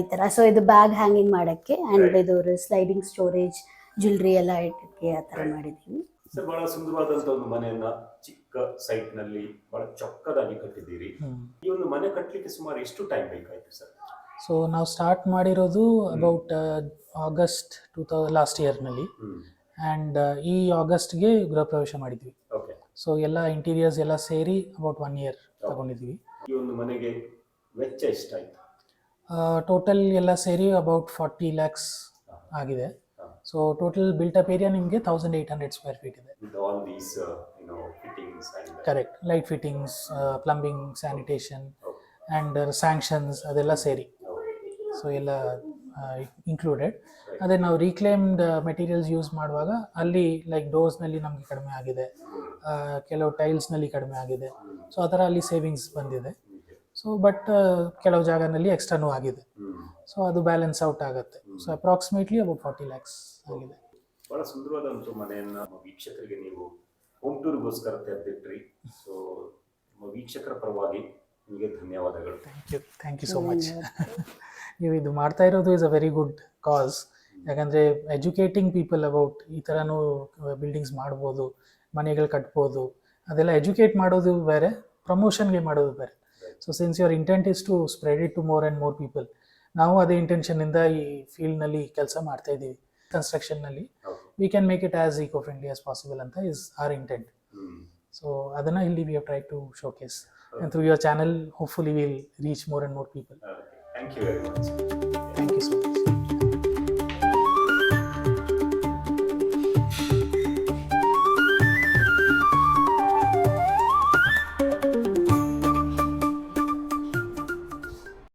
ಈ ತರ. ಸೊ ಇದು ಬ್ಯಾಗ್ ಹ್ಯಾಂಗಿಂಗ್ ಮಾಡಕ್ಕೆ ಅಂಡ್ ಇದು ಸ್ಲೈಡಿಂಗ್ ಸ್ಟೋರೇಜ್ ಜ್ಯುವೆಲ್ರಿ ಎಲ್ಲ ಇಟ್ಟಕ್ಕೆ ಆ ತರ ಮಾಡಿದ್ದೀನಿ ಮಾಡಿದೀವಿ ಸರ್ ಬಹಳ ಸುಂದರವಾದಂತ ಒಂದು ಮನೆಯನ್ನ ಚಿಕ್ಕ ಸೈಟ್ನಲ್ಲಿ ಬಹಳ ಚೊಕ್ಕದಾಗಿ ಕಟ್ಟಿದ್ದೀರಿ. ಈ ಒಂದು ಮನೆ ಕಟ್ಟಲಿಕ್ಕೆ ಸುಮಾರು ಎಷ್ಟು ಟೈಮ್ ಬೇಕಾಯ್ತು ಸರ್ ಸೊ ನಾವು ಸ್ಟಾರ್ಟ್ ಮಾಡಿರೋದು ಅಬೌಟ್ ಆಗಸ್ಟ್ ಟೂ ತೌ ಲಾಸ್ಟ್ ಇಯರ್ನಲ್ಲಿ ಆ್ಯಂಡ್ ಈ ಆಗಸ್ಟ್ಗೆ ಗೃಹ ಪ್ರವೇಶ ಮಾಡಿದ್ವಿ. ಸೊ ಎಲ್ಲ ಇಂಟೀರಿಯರ್ಸ್ ಎಲ್ಲ ಸೇರಿ ಅಬೌಟ್ ಒನ್ ಇಯರ್ ತಗೊಂಡಿದ್ವಿ. ಈ ಒಂದು ಮನೆಗೆ ವೆಚ್ಚ ಎಷ್ಟಾಯ್ತು? ಟೋಟಲ್ ಎಲ್ಲ ಸೇರಿ ಅಬೌಟ್ ಫಾರ್ಟಿ ಲ್ಯಾಕ್ಸ್ ಆಗಿದೆ. So total built up area ನಿಮಗೆ thousand eight hundred square feet ಇದೆ. Correct light fittings plumbing sanitation and sanctions ಅದೆಲ್ಲ ಸೇರಿ. ಸೊ ಎಲ್ಲ ಇನ್ಕ್ಲೂಡೆಡ್ ಅದೇ ನಾವು ರೀಕ್ಲೇಮ್ಡ್ ಮೆಟೀರಿಯಲ್ಸ್ ಯೂಸ್ ಮಾಡುವಾಗ ಅಲ್ಲಿ ಲೈಕ್ ಡೋರ್ಸ್ನಲ್ಲಿ ನಮಗೆ ಕಡಿಮೆ ಆಗಿದೆ. ಕೆಲವು ಟೈಲ್ಸ್ನಲ್ಲಿ ಕಡಿಮೆ ಆಗಿದೆ. ಸೊ ಆ ಥರ ಅಲ್ಲಿ ಸೇವಿಂಗ್ಸ್ ಬಂದಿದೆ. ಸೊ ಬಟ್ ಕೆಲವು ಜಾಗನಲ್ಲಿ ಎಕ್ಸ್ಟ್ರಾನೂ ಆಗಿದೆ. ಸೊ ಅದು ಬ್ಯಾಲೆನ್ಸ್ ಔಟ್ ಆಗುತ್ತೆ. So approximately about forty lakhs ಆಗಿದೆ. ಬಹಳ ಸುಂದರವಾದಂತ ಮನೆಯನ್ನ ನಮ್ಮ ವೀಕ್ಷಕರಿಗೆ ನೀವು ಹೋಮ್ ಟೂರ್ಗೋಸ್ಕರ ತೆರೆದಿಟ್ರಿ ಸೊ ವೀಕ್ಷಕರ ಪರವಾಗಿ ನಿಮಗೆ ಧನ್ಯವಾದಗಳು. Thank you thank you so much ನೀವು ಇದು ಮಾಡ್ತಾ ಇರೋದು is a very good cause ಯಾಕಂದರೆ ಎಜುಕೇಟಿಂಗ್ ಪೀಪಲ್ ಅಬೌಟ್ ಈ ಥರನೂ ಬಿಲ್ಡಿಂಗ್ಸ್ ಮಾಡ್ಬೋದು ಮನೆಗಳು ಕಟ್ಬೋದು ಅದೆಲ್ಲ ಎಜುಕೇಟ್ ಮಾಡೋದು ಬೇರೆ ಪ್ರಮೋಷನ್ಗೆ ಮಾಡೋದು ಬೇರೆ. So since your intent is to spread it to more and more people ನಾವು ಅದೇ ಇಂಟೆನ್ಷನ್ನಿಂದ ಈ ಫೀಲ್ಡ್ನಲ್ಲಿ ಕೆಲಸ ಮಾಡ್ತಾ ಇದ್ದೀವಿ. ಕನ್ಸ್ಟ್ರಕ್ಷನ್ನಲ್ಲಿ we can make it as eco friendly as possible ಅಂತ ಇಸ್ ಆರ್ ಇಂಟೆಂಟ್ ಸೊ ಅದನ್ನ ಇಲ್ಲಿ we have try to showcase and through your channel hopefully we'll reach more and more people okay. thank you very much